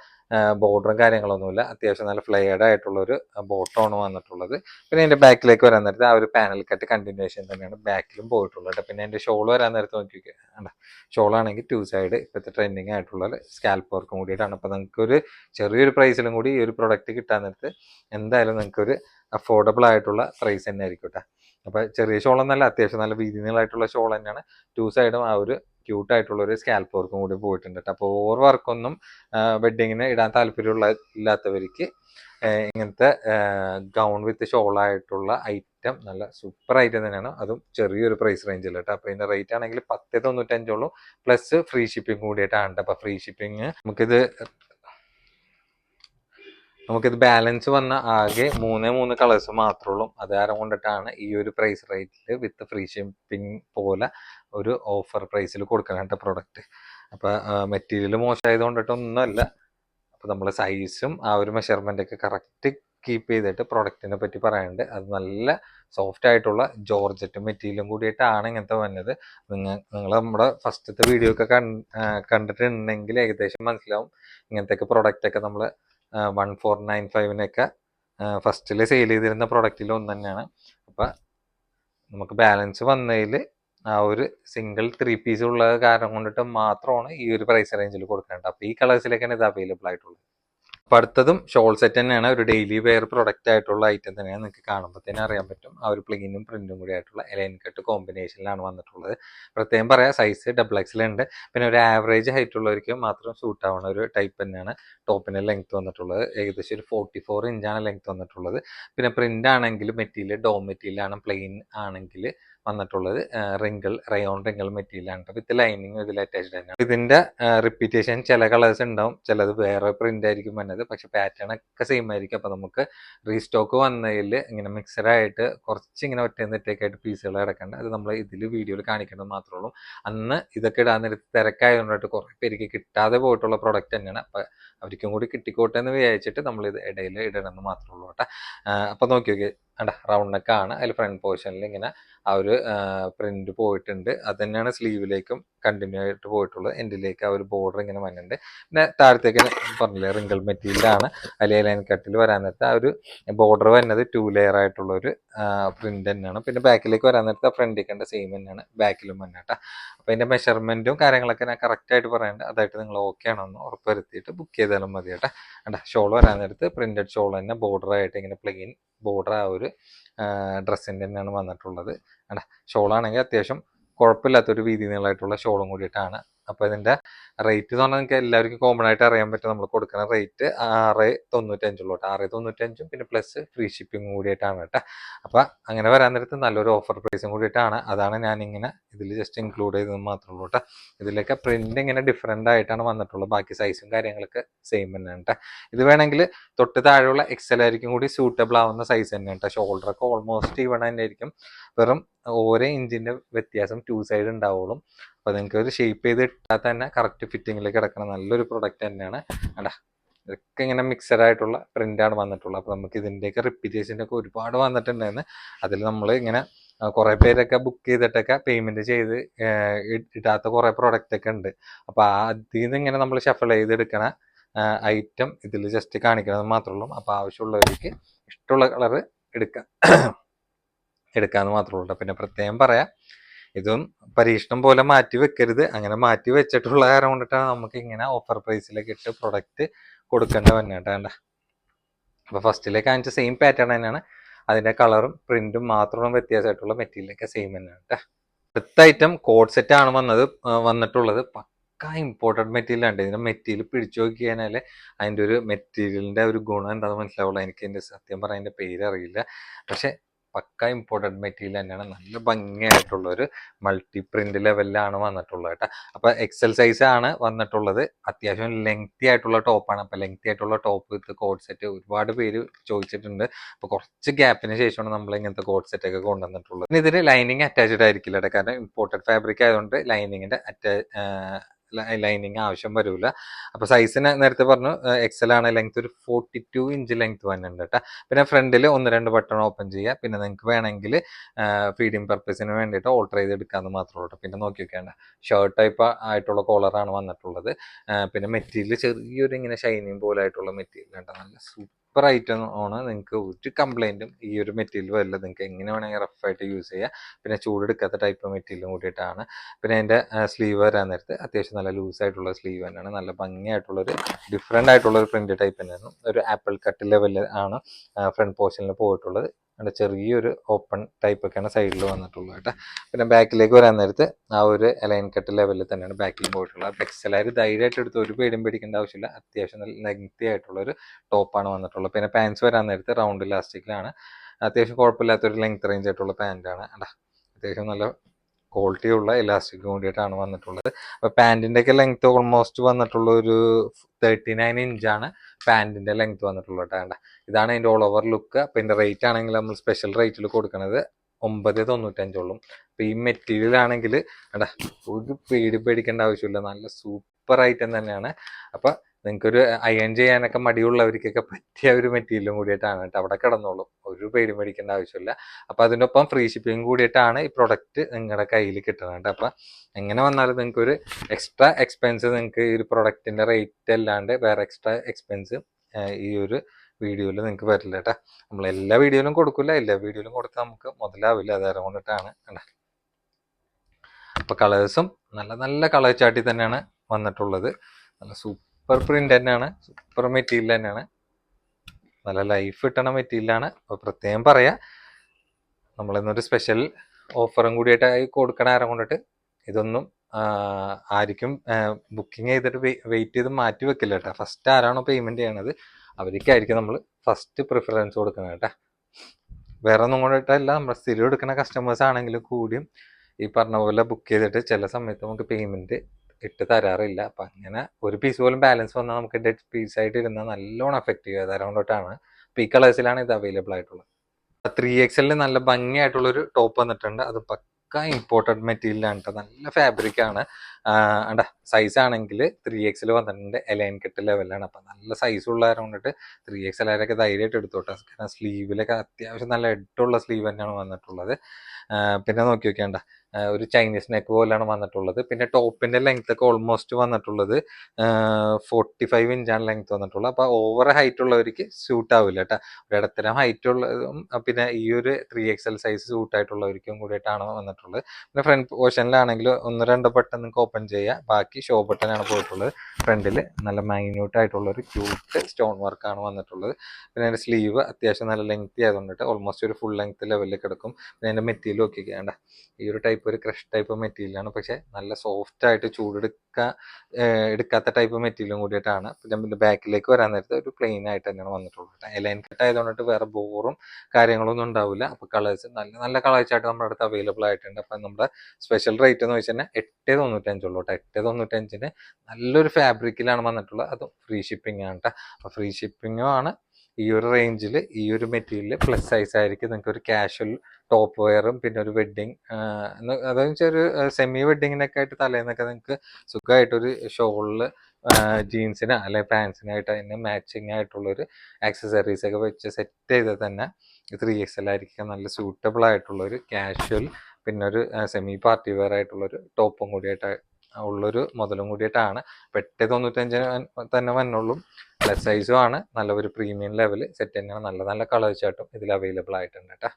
ബോർഡറും കാര്യങ്ങളൊന്നുമില്ല. അത്യാവശ്യം നല്ല ഫ്ലെയർഡ് ആയിട്ടുള്ള ഒരു ബോട്ടമാണ് വന്നിട്ടുള്ളത്. പിന്നെ എന്റെ ബാക്കിലേക്ക് വരാൻ നേരത്തെ ആ ഒരു പാനൽ കട്ട് കണ്ടിന്യൂഷൻ തന്നെയാണ് ബാക്കിലും പോയിട്ടുള്ളത് പിന്നെ എന്റെ ഷോൾ വരാൻ നേരത്തെ നോക്കി ഷോളാണെങ്കിൽ ടു സൈഡ് ഇപ്പോഴത്തെ ട്രെൻഡിങ് ആയിട്ടുള്ള സ്കാൽപ്പ് വർക്കും കൂടിയിട്ടാണ്. അപ്പോൾ നിങ്ങൾക്ക് ഒരു ചെറിയൊരു പ്രൈസിലും കൂടി ഈ ഒരു പ്രൊഡക്റ്റ് കിട്ടാൻ നേരത്ത് എന്തായാലും നിങ്ങൾക്ക് ഒരു അഫോർഡബിൾ ആയിട്ടുള്ള പ്രൈസ് തന്നെ ആയിരിക്കും കേട്ടോ. അപ്പോൾ ചെറിയ ഷോൾ എന്നല്ല അത്യാവശ്യം നല്ല വീതി നീളമായിട്ടുള്ള ഷോൾ തന്നെയാണ്. ടു സൈഡും ആ ഒരു ക്യൂട്ട് ആയിട്ടുള്ള ഒരു സ്കാൽപ്പ് വർക്കും കൂടി പോയിട്ടുണ്ട് കേട്ടോ അപ്പോൾ ഓവർ വർക്കൊന്നും വെഡിങ്ങിന് ഇടാൻ താല്പര്യമുള്ള ഇല്ലാത്തവർക്ക് ഇങ്ങനത്തെ ഗൗൺ വിത്ത് ഷോൾ ആയിട്ടുള്ള ഐറ്റം നല്ല സൂപ്പർ ഐറ്റം തന്നെയാണ്. അതും ചെറിയൊരു പ്രൈസ് റേഞ്ചിൽ കേട്ടോ അപ്പോൾ ഇതിന്റെ റേറ്റ് ആണെങ്കിൽ പത്ത് തൊണ്ണൂറ്റഞ്ചോളം പ്ലസ് ഫ്രീ ഷിപ്പിംഗ് കൂടിയിട്ടാണ് അപ്പൊ ഫ്രീ ഷിപ്പിംഗ് നമുക്കിത് നമുക്കിത് ബാലൻസ് വന്ന ആകെ മൂന്നേ മൂന്ന് കളേഴ്സ് മാത്രമേ ഉള്ളൂ അത് കാരണം കൊണ്ടിട്ടാണ് ഈ ഒരു പ്രൈസ് റേറ്റിൽ വിത്ത് ഫ്രീ ഷിപ്പിംഗ് പോലെ ഒരു ഓഫർ പ്രൈസിൽ കൊടുക്കാനായിട്ട് പ്രൊഡക്റ്റ് അപ്പോൾ മെറ്റീരിയൽ മോശമായത് കൊണ്ടിട്ടൊന്നുമല്ല. അപ്പോൾ നമ്മൾ സൈസും ആ ഒരു മെഷർമെന്റ് ഒക്കെ കറക്റ്റ് കീപ്പ് ചെയ്തിട്ട് പ്രൊഡക്റ്റിനെ പറ്റി പറയാനുണ്ട്. അത് നല്ല സോഫ്റ്റ് ആയിട്ടുള്ള ജോർജറ്റ് മെറ്റീരിയലും കൂടിയിട്ടാണ് ഇങ്ങനത്തെ വന്നത്. നിങ്ങൾ നിങ്ങൾ നമ്മുടെ ഫസ്റ്റത്തെ വീഡിയോ ഒക്കെ കണ്ടിട്ടുണ്ടെങ്കിൽ ഏകദേശം മനസ്സിലാവും ഇങ്ങനത്തെ പ്രൊഡക്റ്റ് ഒക്കെ നമ്മൾ വൺ ഫോർ നയൻ ഫൈവിനൊക്കെ ഫസ്റ്റിൽ സെയിൽ ചെയ്തിരുന്ന പ്രൊഡക്റ്റിൽ ഒന്ന് തന്നെയാണ് അപ്പം നമുക്ക് ബാലൻസ് വന്നതിൽ ആ ഒരു സിംഗിൾ ത്രീ പീസ് ഉള്ള കാരണം കൊണ്ടിട്ട് മാത്രമാണ് ഈ ഒരു പ്രൈസ് റേഞ്ചിൽ കൊടുക്കേണ്ടത് അപ്പോൾ ഈ കളേഴ്സിലേക്കാണ് ഇത് അവൈലബിൾ ആയിട്ടുള്ളത്. അപ്പോൾ അടുത്തതും ഷോൾ സെറ്റ് തന്നെയാണ്. ഒരു ഡെയിലി വെയർ പ്രൊഡക്റ്റ് ആയിട്ടുള്ള ഐറ്റം തന്നെയാണ് നിങ്ങൾക്ക് കാണുമ്പോൾ തന്നെ അറിയാൻ പറ്റും. ആ ഒരു പ്ലെയിനും പ്രിന്റും കൂടി ആയിട്ടുള്ള എലൈൻ കട്ട് കോമ്പിനേഷനിലാണ് വന്നിട്ടുള്ളത്. പ്രത്യേകം പറയാം സൈസ് ഡബിൾ എക്സിൽ ഉണ്ട്. പിന്നെ ഒരു ആവറേജ് ഹൈറ്റ് ഉള്ളവർക്ക് മാത്രം സൂട്ട് ആവുന്ന ഒരു ടൈപ്പ് തന്നെയാണ് ടോപ്പിന് ലെങ്ത് വന്നിട്ടുള്ളത്. ഏകദേശം ഒരു ഫോർട്ടി ഫോർ ഇഞ്ചാണ് ലെങ്ത് വന്നിട്ടുള്ളത്. പിന്നെ പ്രിന്റ് ആണെങ്കിൽ മെറ്റീരിയൽ ഡോ മെറ്റീരിയൽ ആണ് പ്ലെയിൻ ആണെങ്കിൽ വന്നിട്ടുള്ളത് റിങ്കിൾ റയോൺ റിങ്കിൾ മെറ്റീരിയലാണ് വിത്ത് ലൈനിങ് ഇതിൽ അറ്റാച്ച്ഡ് ആണ് ഇതിന്റെ റിപ്പീറ്റേഷൻ ചില കളേഴ്സ് ഉണ്ടാവും ചിലത് വേറെ പ്രിന്റ് ആയിരിക്കും വന്നത് പക്ഷെ പാറ്റേൺ ഒക്കെ സെയിം ആയിരിക്കും. അപ്പൊ നമുക്ക് റീസ്റ്റോക്ക് വന്നതിൽ ഇങ്ങനെ മിക്സഡ് ആയിട്ട് കുറച്ച് ഇങ്ങനെ ഒറ്റ നെറ്റേക്കായിട്ട് പീസുകൾ കിടക്കേണ്ട. അത് നമ്മൾ ഇതിൽ വീഡിയോയിൽ കാണിക്കേണ്ടത് മാത്രമേ ഉള്ളൂ. അന്ന് ഇതൊക്കെ ഇടാൻ നേരത്ത് തിരക്കായതുകൊണ്ടിട്ട് കുറേ പേർക്ക് കിട്ടാതെ പോയിട്ടുള്ള പ്രൊഡക്റ്റ് തന്നെയാണ്. അപ്പൊ അവർക്കും കൂടി കിട്ടിക്കോട്ടെ എന്ന് വിചാരിച്ചിട്ട് നമ്മൾ ഇത് ഇടയിൽ ഇടണമെന്ന് മാത്രമേ ഉള്ളൂ കേട്ടോ അപ്പൊ നോക്കി നോക്കി അണ്ട റൗണ്ട് നെക്കാണ് അതിൽ ഫ്രണ്ട് പോർഷനിൽ ഇങ്ങനെ ആ ഒരു പ്രിന്റ് പോയിട്ടുണ്ട്. അത് തന്നെയാണ് സ്ലീവിലേക്കും കണ്ടിന്യൂ ആയിട്ട് പോയിട്ടുള്ളത് എൻഡിലേക്ക് ആ ഒരു ബോർഡർ ഇങ്ങനെ വന്നിട്ടുണ്ട്. പിന്നെ താഴത്തേക്ക് പറഞ്ഞില്ലേ റിങ്കിൾ മെറ്റീരിയലാണ് അതിൽ ലൈൻ കട്ടിൽ വരാൻ നേരത്തെ ആ ഒരു ബോർഡർ വരുന്നത് ടു ലെയർ ആയിട്ടുള്ള ഒരു പ്രിന്റ് തന്നെയാണ്. പിന്നെ ബാക്കിലേക്ക് വരാൻ നേരത്തെ ഫ്രണ്ടിൽ കണ്ട സെയിം തന്നെയാണ്. ബാക്കിലും തന്നെ കേട്ടോ അപ്പോൾ അതിന്റെ മെഷർമെന്റും കാര്യങ്ങളൊക്കെ ഞാൻ കറക്റ്റ് ആയിട്ട് പറയേണ്ടത് അതായിട്ട് നിങ്ങൾ ഓക്കെ ആണെന്ന് ഉറപ്പ് വരുത്തിയിട്ട് ബുക്ക് ചെയ്താലും മതി കേട്ടോ. ഷോൾ വരാൻ നേരത്ത് പ്രിന്റഡ് ഷോൾ തന്നെ ബോർഡർ ആയിട്ട് ഇങ്ങനെ പ്ലെയിൻ ബോർഡർ ആ ഒരു ഡ്രസ്സിന്റെ തന്നെയാണ് വന്നിട്ടുള്ളത്. കണ്ട ഷോളാണെങ്കിൽ അത്യാവശ്യം കുഴപ്പമില്ലാത്തൊരു വീതി നീളമായിട്ടുള്ള ഷോളും കൂടിയിട്ടാണ്. അപ്പോൾ ഇതിന്റെ റേറ്റ് എന്ന് പറഞ്ഞാൽ നിങ്ങൾക്ക് എല്ലാവർക്കും കോമൺ ആയിട്ട് അറിയാൻ പറ്റും നമ്മൾ കൊടുക്കുന്ന റേറ്റ് ആറ് തൊണ്ണൂറ്റഞ്ചുള്ളൂ കേട്ടോ. ആറ് തൊണ്ണൂറ്റഞ്ചും പിന്നെ പ്ലസ് ഫ്രീ ഷിപ്പിംഗ് കൂടിയിട്ടാണ് കേട്ടോ. അപ്പോൾ അങ്ങനെ വരാൻ നേരത്ത് നല്ലൊരു ഓഫർ പ്രൈസും കൂടിയിട്ടാണ്. അതാണ് ഞാൻ ഇങ്ങനെ ഇതിൽ ജസ്റ്റ് ഇൻക്ലൂഡ് ചെയ്തത് മാത്രമേ ഉള്ളൂ കേട്ടോ. ഇതിലൊക്കെ പ്രിന്റ് ഇങ്ങനെ ഡിഫറെന്റ് ആയിട്ടാണ് വന്നിട്ടുള്ളത്. ബാക്കി സൈസും കാര്യങ്ങളൊക്കെ സെയിം തന്നെയാണ് കേട്ടോ. ഇത് വേണമെങ്കിൽ തൊട്ട് താഴെയുള്ള എക്സൽ ആയിരിക്കും കൂടി സൂട്ടബിൾ ആവുന്ന സൈസ് തന്നെയാണ് കേട്ടോ. ഷോൾഡറൊക്കെ ഓൾമോസ്റ്റ് ഇവിടെ തന്നെ ആയിരിക്കും വെറും ഓരോ ഇഞ്ചിന്റെ വ്യത്യാസം ടു സൈഡ് ഉണ്ടാവുള്ളൂ. അപ്പൊ നിങ്ങൾക്ക് ഒരു ഷേപ്പ് ചെയ്ത് ഇട്ടാൽ തന്നെ കറക്റ്റ് ഫിറ്റിങ്ങിൽ കിടക്കണ നല്ലൊരു പ്രൊഡക്റ്റ് തന്നെയാണ്. അടാ ഇതൊക്കെ ഇങ്ങനെ മിക്സഡ് ആയിട്ടുള്ള പ്രിന്റാണ് വന്നിട്ടുള്ളത്. അപ്പൊ നമുക്ക് ഇതിന്റെയൊക്കെ റിപ്പീറ്റേഷന്റെ ഒക്കെ ഒരുപാട് വന്നിട്ടുണ്ടായിരുന്നു. അതിൽ നമ്മൾ ഇങ്ങനെ കുറേ പേരൊക്കെ ബുക്ക് ചെയ്തിട്ടൊക്കെ പേയ്മെന്റ് ചെയ്ത് ഇടാത്ത കുറെ പ്രോഡക്റ്റ് ഒക്കെ ഉണ്ട്. അപ്പൊ ആ അതിൽ നിന്ന് ഇങ്ങനെ നമ്മൾ ഷഫിൾ ചെയ്തെടുക്കണ ഐറ്റം ഇതിൽ ജസ്റ്റ് കാണിക്കുന്നത് മാത്രമേ ഉള്ളൂ. അപ്പൊ ആവശ്യമുള്ളവർക്ക് ഇഷ്ടമുള്ള കളർ എടുക്കാം. എടുക്കാന്ന് മാത്രമേ ഉള്ളൂ പിന്നെ പ്രത്യേകം പറയാം ഇതും പരീക്ഷണം പോലെ മാറ്റി വെക്കരുത്. അങ്ങനെ മാറ്റി വെച്ചിട്ടുള്ള കാരണം കൊണ്ടിട്ടാണ് നമുക്ക് ഇങ്ങനെ ഓഫർ പ്രൈസിലേക്ക് ഇട്ട് പ്രൊഡക്റ്റ് കൊടുക്കേണ്ട വന്നെ കേട്ടോ കണ്ട. അപ്പൊ ഫസ്റ്റിലേക്ക് കാണിച്ച സെയിം പാറ്റേൺ തന്നെയാണ്. അതിന്റെ കളറും പ്രിന്റും മാത്രം വ്യത്യാസമായിട്ടുള്ള മെറ്റീരിയലൊക്കെ സെയിം തന്നെയാണ് കേട്ടോ അടുത്ത ഐറ്റം കോഡ് സെറ്റ് ആണ് വന്നത് വന്നിട്ടുള്ളത്. പക്ക ഇമ്പോർട്ടന്റ് മെറ്റീരിയൽ ആണ് ഇതിന്റെ മെറ്റീരിയൽ പിടിച്ചു നോക്കി കഴിഞ്ഞാൽ അതിന്റെ ഒരു മെറ്റീരിയലിന്റെ ഒരു ഗുണം എന്താണെന്ന് മനസ്സിലാവുള്ളൂ. എനിക്ക് എന്റെ സത്യം പറയാൻ അതിന്റെ പേര് അറിയില്ല. പക്ഷെ പക്ക ഇമ്പോർട്ടന്റ് മെറ്റീരിയൽ തന്നെയാണ്. നല്ല ഭംഗിയായിട്ടുള്ള ഒരു മൾട്ടി പ്രിന്റ് ലെവലിലാണ് വന്നിട്ടുള്ളത് കേട്ടോ. അപ്പൊ എക്സൽ സൈസ് ആണ് വന്നിട്ടുള്ളത്. അത്യാവശ്യം ലെങ്തി ആയിട്ടുള്ള ടോപ്പാണ് അപ്പൊ ലെങ്തി ആയിട്ടുള്ള ടോപ്പ് വിത്ത് കോഡ് സെറ്റ് ഒരുപാട് പേര് ചോദിച്ചിട്ടുണ്ട്. അപ്പോൾ കുറച്ച് ഗ്യാപ്പിന് ശേഷമാണ് നമ്മൾ ഇങ്ങനത്തെ കോഡ് സെറ്റ് ഒക്കെ കൊണ്ടുവന്നിട്ടുള്ളത്. ഇതിന് ലൈനിങ് അറ്റാച്ച്ഡ് ആയിരിക്കില്ല കേട്ടോ. കാരണം ഇമ്പോർട്ടഡ് ഫാബ്രിക് ആയതുകൊണ്ട് ലൈനിങ്ങിന്റെ അറ്റാ ലൈനിങ് ആവശ്യം വരൂല. അപ്പൊ സൈസിന് നേരത്തെ പറഞ്ഞു എക്സൽ ആണ് ലെങ്ത് ഒരു ഫോർട്ടി ടു ഇഞ്ച് ലെങ്ത് വന്നിട്ടുണ്ട് കേട്ടോ പിന്നെ ഫ്രണ്ടിൽ ഒന്ന് രണ്ട് ബട്ടൺ ഓപ്പൺ ചെയ്യുക. പിന്നെ നിങ്ങൾക്ക് വേണമെങ്കിൽ ഫീഡിങ് പർപ്പസിന് വേണ്ടിയിട്ട് ഓൾട്ടർ ചെയ്ത് എടുക്കാമെന്ന് മാത്രമേ ഉള്ളൂ പിന്നെ നോക്കി വെക്കേണ്ട. ഷർട്ട് ടൈപ്പ് ആയിട്ടുള്ള കോളറാണ് വന്നിട്ടുള്ളത്. പിന്നെ മെറ്റീരിയൽ ചെറിയൊരു ഇങ്ങനെ ഷൈനിങ് പോലെ ആയിട്ടുള്ള മെറ്റീരിയൽ കേട്ടോ നല്ല സൂപ്പർ ഐറ്റം ആണ്. നിങ്ങൾക്ക് ഒരു കംപ്ലൈന്റും ഈ ഒരു മെറ്റീരിയൽ വരില്ല നിങ്ങൾക്ക് എങ്ങനെ വേണമെങ്കിൽ റഫായിട്ട് യൂസ് ചെയ്യാം. പിന്നെ ചൂടെടുക്കാത്ത ടൈപ്പ് മെറ്റീരിയലും കൂടിയിട്ടാണ്. പിന്നെ അതിന്റെ സ്ലീവ് വരാൻ നേരത്ത് അത്യാവശ്യം നല്ല ലൂസ് ആയിട്ടുള്ള സ്ലീവ് തന്നെയാണ്. നല്ല ഭംഗിയായിട്ടുള്ളൊരു ഡിഫറെന്റ് ആയിട്ടുള്ളൊരു പ്രിന്റ് ടൈപ്പ് തന്നെയാണ്. ഒരു ആപ്പിൾ കട്ട് ലെവലിൽ ആണ് ഫ്രണ്ട് പോർഷനിൽ പോയിട്ടുള്ളത്. അവിടെ ചെറിയൊരു ഓപ്പൺ ടൈപ്പ് ഒക്കെയാണ് സൈഡിൽ വന്നിട്ടുള്ളത് കേട്ടോ. പിന്നെ ബാക്കിലേക്ക് വരാൻ നേരത്ത് ആ ഒരു അലൈൻ കട്ട് ലെവലിൽ തന്നെയാണ് ബാക്കിൽ പോയിട്ടുള്ളത്. എക്സലായി ധൈര്യമായിട്ട് എടുത്ത് ഒരു പേടിയും പേടിക്കേണ്ട ആവശ്യമില്ല. അത്യാവശ്യം നല്ല ലെങ്തി ആയിട്ടുള്ള ഒരു ടോപ്പാണ് വന്നിട്ടുള്ളത്. പിന്നെ പാൻസ് വരാൻ നേരത്ത് റൗണ്ട് ഇലാസ്റ്റിക്കിലാണ് അത്യാവശ്യം കുഴപ്പമില്ലാത്തൊരു ലെങ്ത് റേഞ്ച് ആയിട്ടുള്ള പാന്റാണ് അടാ അത്യാവശ്യം നല്ല ക്വാളിറ്റി ഉള്ള ഇലാസ്റ്റിക് കൂടിയിട്ടാണ് വന്നിട്ടുള്ളത്. അപ്പോൾ പാന്റിന്റെ ഒക്കെ ലെങ്ത് ഓൾമോസ്റ്റ് വന്നിട്ടുള്ള ഒരു തേർട്ടി നയൻ ഇഞ്ചാണ് പാന്റിന്റെ ലെങ്ത് വന്നിട്ടുള്ളത് കേട്ടോ. ഇതാണ് അതിന്റെ ഓൾ ഓവർ ലുക്ക് അപ്പോൾ ഇതിന്റെ റേറ്റ് ആണെങ്കിൽ നമ്മൾ സ്പെഷ്യൽ റേറ്റിൽ കൊടുക്കുന്നത് ഒമ്പത് തൊണ്ണൂറ്റഞ്ചോളം അപ്പോൾ ഈ മെറ്റീരിയൽ ആണെങ്കിൽ എടാ ഒരു പേടി പേടിക്കേണ്ട ആവശ്യമില്ല. നല്ല സൂപ്പർ ഐറ്റം തന്നെയാണ്. അപ്പോൾ നിങ്ങൾക്കൊരു അയൺ ചെയ്യാനൊക്കെ മടിയുള്ളവർക്കൊക്കെ പറ്റിയ ഒരു മെറ്റീരിയലും കൂടിയിട്ടാണ് കേട്ടോ അവിടെ കിടന്നോളും. ഒരു പേര് മേടിക്കേണ്ട ആവശ്യമില്ല. അപ്പൊ അതിനൊപ്പം ഫ്രീ ഷിപ്പിംഗ് കൂടിയിട്ടാണ് ഈ പ്രൊഡക്റ്റ് നിങ്ങളുടെ കയ്യിൽ കിട്ടുന്നത് കേട്ടോ. അപ്പൊ എങ്ങനെ വന്നാലും നിങ്ങൾക്ക് ഒരു എക്സ്ട്രാ എക്സ്പെൻസ് നിങ്ങൾക്ക് ഈ ഒരു പ്രൊഡക്റ്റിന്റെ റേറ്റ് അല്ലാണ്ട് വേറെ എക്സ്ട്രാ എക്സ്പെൻസ് ഈ ഒരു വീഡിയോയിൽ നിങ്ങൾക്ക് വരില്ല കേട്ടോ. നമ്മൾ എല്ലാ വീഡിയോയിലും കൊടുക്കില്ല എല്ലാ വീഡിയോയിലും കൊടുത്താൽ നമുക്ക് മുതലാവില്ല. അത് കൊണ്ടിട്ടാണ് കേട്ടോ അപ്പൊ കളേഴ്സും നല്ല നല്ല കളർ ചാട്ടി തന്നെയാണ് വന്നിട്ടുള്ളത്. നല്ല സൂപ്പർ പ്രിന്റ് തന്നെയാണ്. സൂപ്പർ മെറ്റീരിയൽ തന്നെയാണ്. നല്ല ലൈഫ് കിട്ടണ മെറ്റീരിയലാണ് അപ്പോൾ പ്രത്യേകം പറയാം നമ്മളിന്നൊരു സ്പെഷ്യൽ ഓഫറും കൂടിയിട്ടായി കൊടുക്കണ ആരം കൊണ്ടിട്ട് ഇതൊന്നും ആർക്കും ബുക്കിംഗ് ചെയ്തിട്ട് വെയിറ്റ് ചെയ്ത് മാറ്റി വെക്കില്ല കേട്ടോ. ഫസ്റ്റ് ആരാണോ പേയ്മെന്റ് ചെയ്യണത് അവർക്കായിരിക്കും നമ്മൾ ഫസ്റ്റ് പ്രിഫറൻസ് കൊടുക്കുന്നത് കേട്ടോ. വേറെ ഒന്നും കൊണ്ടിട്ടല്ല നമ്മൾ സ്ഥിരം എടുക്കുന്ന കസ്റ്റമേഴ്സ് ആണെങ്കിലും കൂടിയും ഈ പറഞ്ഞ പോലെ ബുക്ക് ചെയ്തിട്ട് ചില സമയത്ത് നമുക്ക് പേയ്മെന്റ് ഇട്ട് തരാറില്ല. അപ്പൊ അങ്ങനെ ഒരു പീസ് പോലും ബാലൻസ് വന്നാൽ നമുക്ക് ഡെഡ് പീസ് ആയിട്ട് ഇരുന്നാൽ നല്ലോണം എഫക്ട് ചെയ്യുക. തരാൻ കൊണ്ടിട്ടാണ് ഇപ്പൊ ഈ കളേഴ്സിലാണ് ഇത് അവൈലബിൾ ആയിട്ടുള്ളത്. ത്രീ എക്സലിൽ നല്ല ഭംഗിയായിട്ടുള്ളൊരു ടോപ്പ് വന്നിട്ടുണ്ട്. അത് പക്ക ഇമ്പോർട്ടഡ് മെറ്റീരിയലാണ് നല്ല ഫാബ്രിക് ആണ്. അണ്ട സൈസ് ആണെങ്കിൽ ത്രീ എക്സിൽ വന്നിട്ടുണ്ട്. എലൈൻ കെട്ട് ലെവലാണ് അപ്പം നല്ല സൈസ് ഉള്ള കാരണം കൊണ്ടിട്ട് ത്രീ എക്സ് എല്ലാവരൊക്കെ ധൈര്യമായിട്ട് എടുത്തോട്ടെ കാരണം സ്ലീവിലൊക്കെ അത്യാവശ്യം നല്ല എഡുള്ള സ്ലീവ് തന്നെയാണ് വന്നിട്ടുള്ളത്. പിന്നെ നോക്കി നോക്കിയാണ്ട ഒരു ചൈനീസ് നെക്ക് പോലെയാണ് വന്നിട്ടുള്ളത്. പിന്നെ ടോപ്പിന്റെ ലെങ്ത് ഒക്കെ ഓൾമോസ്റ്റ് വന്നിട്ടുള്ളത് ഫോർട്ടി ഫൈവ് ഇഞ്ചാണ് ലെങ്ത് വന്നിട്ടുള്ളത്. അപ്പോൾ ഓവർ ഹൈറ്റ് ഉള്ളവർക്ക് സ്യൂട്ട് ആവില്ല കേട്ടോ. ഒരു ഇടത്തരം ഹൈറ്റ് ഉള്ളതും പിന്നെ ഈ ഒരു ത്രീ എക്സ് എൽ സൈസ് സൂട്ടായിട്ടുള്ളവർക്കും കൂടിയിട്ടാണ് വന്നിട്ടുള്ളത്. പിന്നെ ഫ്രണ്ട് പോർഷനിലാണെങ്കിൽ ഒന്ന് രണ്ട് ബട്ടൺ നിങ്ങൾക്ക് ഓപ്പൺ ചെയ്യുക ബാക്കി ഷോ ബട്ടനാണ് പോയിട്ടുള്ളത്. ഫ്രണ്ടിൽ നല്ല മൈന്യൂട്ട് ആയിട്ടുള്ള ഒരു ക്യൂട്ട് സ്റ്റോൺ വർക്കാണ് വന്നിട്ടുള്ളത്. പിന്നെ അതിന്റെ സ്ലീവ് അത്യാവശ്യം നല്ല ലെങ്ത്തി ആയതുകൊണ്ടിട്ട് ഓൾമോസ്റ്റ് ഒരു ഫുൾ ലെങ്ത് ലെവലിൽ കിടക്കും. പിന്നെ അതിന്റെ മെറ്റീരിയൽ നോക്കിക്കേണ്ട ഈ ഒരു ടൈപ്പ് ഒരു ക്രഷ് ടൈപ്പ് മെറ്റീരിയലാണ് പക്ഷേ നല്ല സോഫ്റ്റ് ആയിട്ട് ചൂടെടുക്കാൻ എടുക്കാത്ത ടൈപ്പ് മെറ്റീരിയലും കൂടിയിട്ടാണ്. പിന്നെ പിന്നെ ബാക്കിലേക്ക് വരാൻ നേരത്തെ ഒരു പ്ലെയിൻ ആയിട്ട് തന്നെയാണ് വന്നിട്ടുള്ളത് എലൈൻ കട്ട് ആയതുകൊണ്ടിട്ട് വേറെ ബോറും കാര്യങ്ങളൊന്നും ഉണ്ടാവില്ല അപ്പോൾ കളേഴ്സ് നല്ല നല്ല കളേഴ്സ് ആയിട്ട് നമ്മുടെ അടുത്ത് അവൈലബിൾ ആയിട്ടുണ്ട്. അപ്പം നമ്മുടെ സ്പെഷ്യൽ റേറ്റ് എന്ന് വെച്ചാൽ എട്ട് തൊണ്ണൂറ്റഞ്ചുള്ളൂ കേട്ടോ. എട്ട് തൊണ്ണൂറ്റഞ്ചിന് നല്ലൊരു ഫാബ്രിക്കിലാണ് വന്നിട്ടുള്ളത്. അതും ഫ്രീ ഷിപ്പിംഗ് ആണ് കേട്ടോ. അപ്പോൾ ഫ്രീ ഷിപ്പിങ്ങും ആണ്. ഈ ഒരു റേഞ്ചിൽ ഈ ഒരു മെറ്റീരിയൽ പ്ലസ് സൈസ് ആയിരിക്കും. നിങ്ങൾക്ക് ഒരു കാഷ്വൽ ടോപ്പ് വെയറും പിന്നെ ഒരു വെഡ്ഡിങ് അതെന്ന് വെച്ചാൽ ഒരു സെമി വെഡ്ഡിങ്ങിനൊക്കെ ആയിട്ട് തലേന്നൊക്കെ നിങ്ങൾക്ക് സുഖമായിട്ടൊരു ഷോളിൽ ജീൻസിന് അല്ലെങ്കിൽ പാൻസിനായിട്ട് അതിന് മാച്ചിങ് ആയിട്ടുള്ളൊരു ആക്സസറീസ് ഒക്കെ വെച്ച് സെറ്റ് ചെയ്ത് തന്നെ ത്രീ എക്സ് എൽ ആയിരിക്കും നല്ല സൂട്ടബിൾ ആയിട്ടുള്ളൊരു കാഷ്വൽ പിന്നെ ഒരു സെമി പാർട്ടി വെയർ ആയിട്ടുള്ളൊരു ടോപ്പും കൂടിയായിട്ട് ഉള്ളൊരു മുതലും കൂടിയിട്ടാണ്. എട്ട് തൊണ്ണൂറ്റഞ്ചിന് തന്നെ വന്നുള്ളൂ പ്ലസ് സൈസും ആണ്. നല്ല ഒരു പ്രീമിയം ലെവൽ സെറ്റ് തന്നെയാണ്. നല്ല നല്ല കളേഴ്സ് ആയിട്ടും ഇതിൽ അവൈലബിൾ ആയിട്ടുണ്ട് കേട്ടോ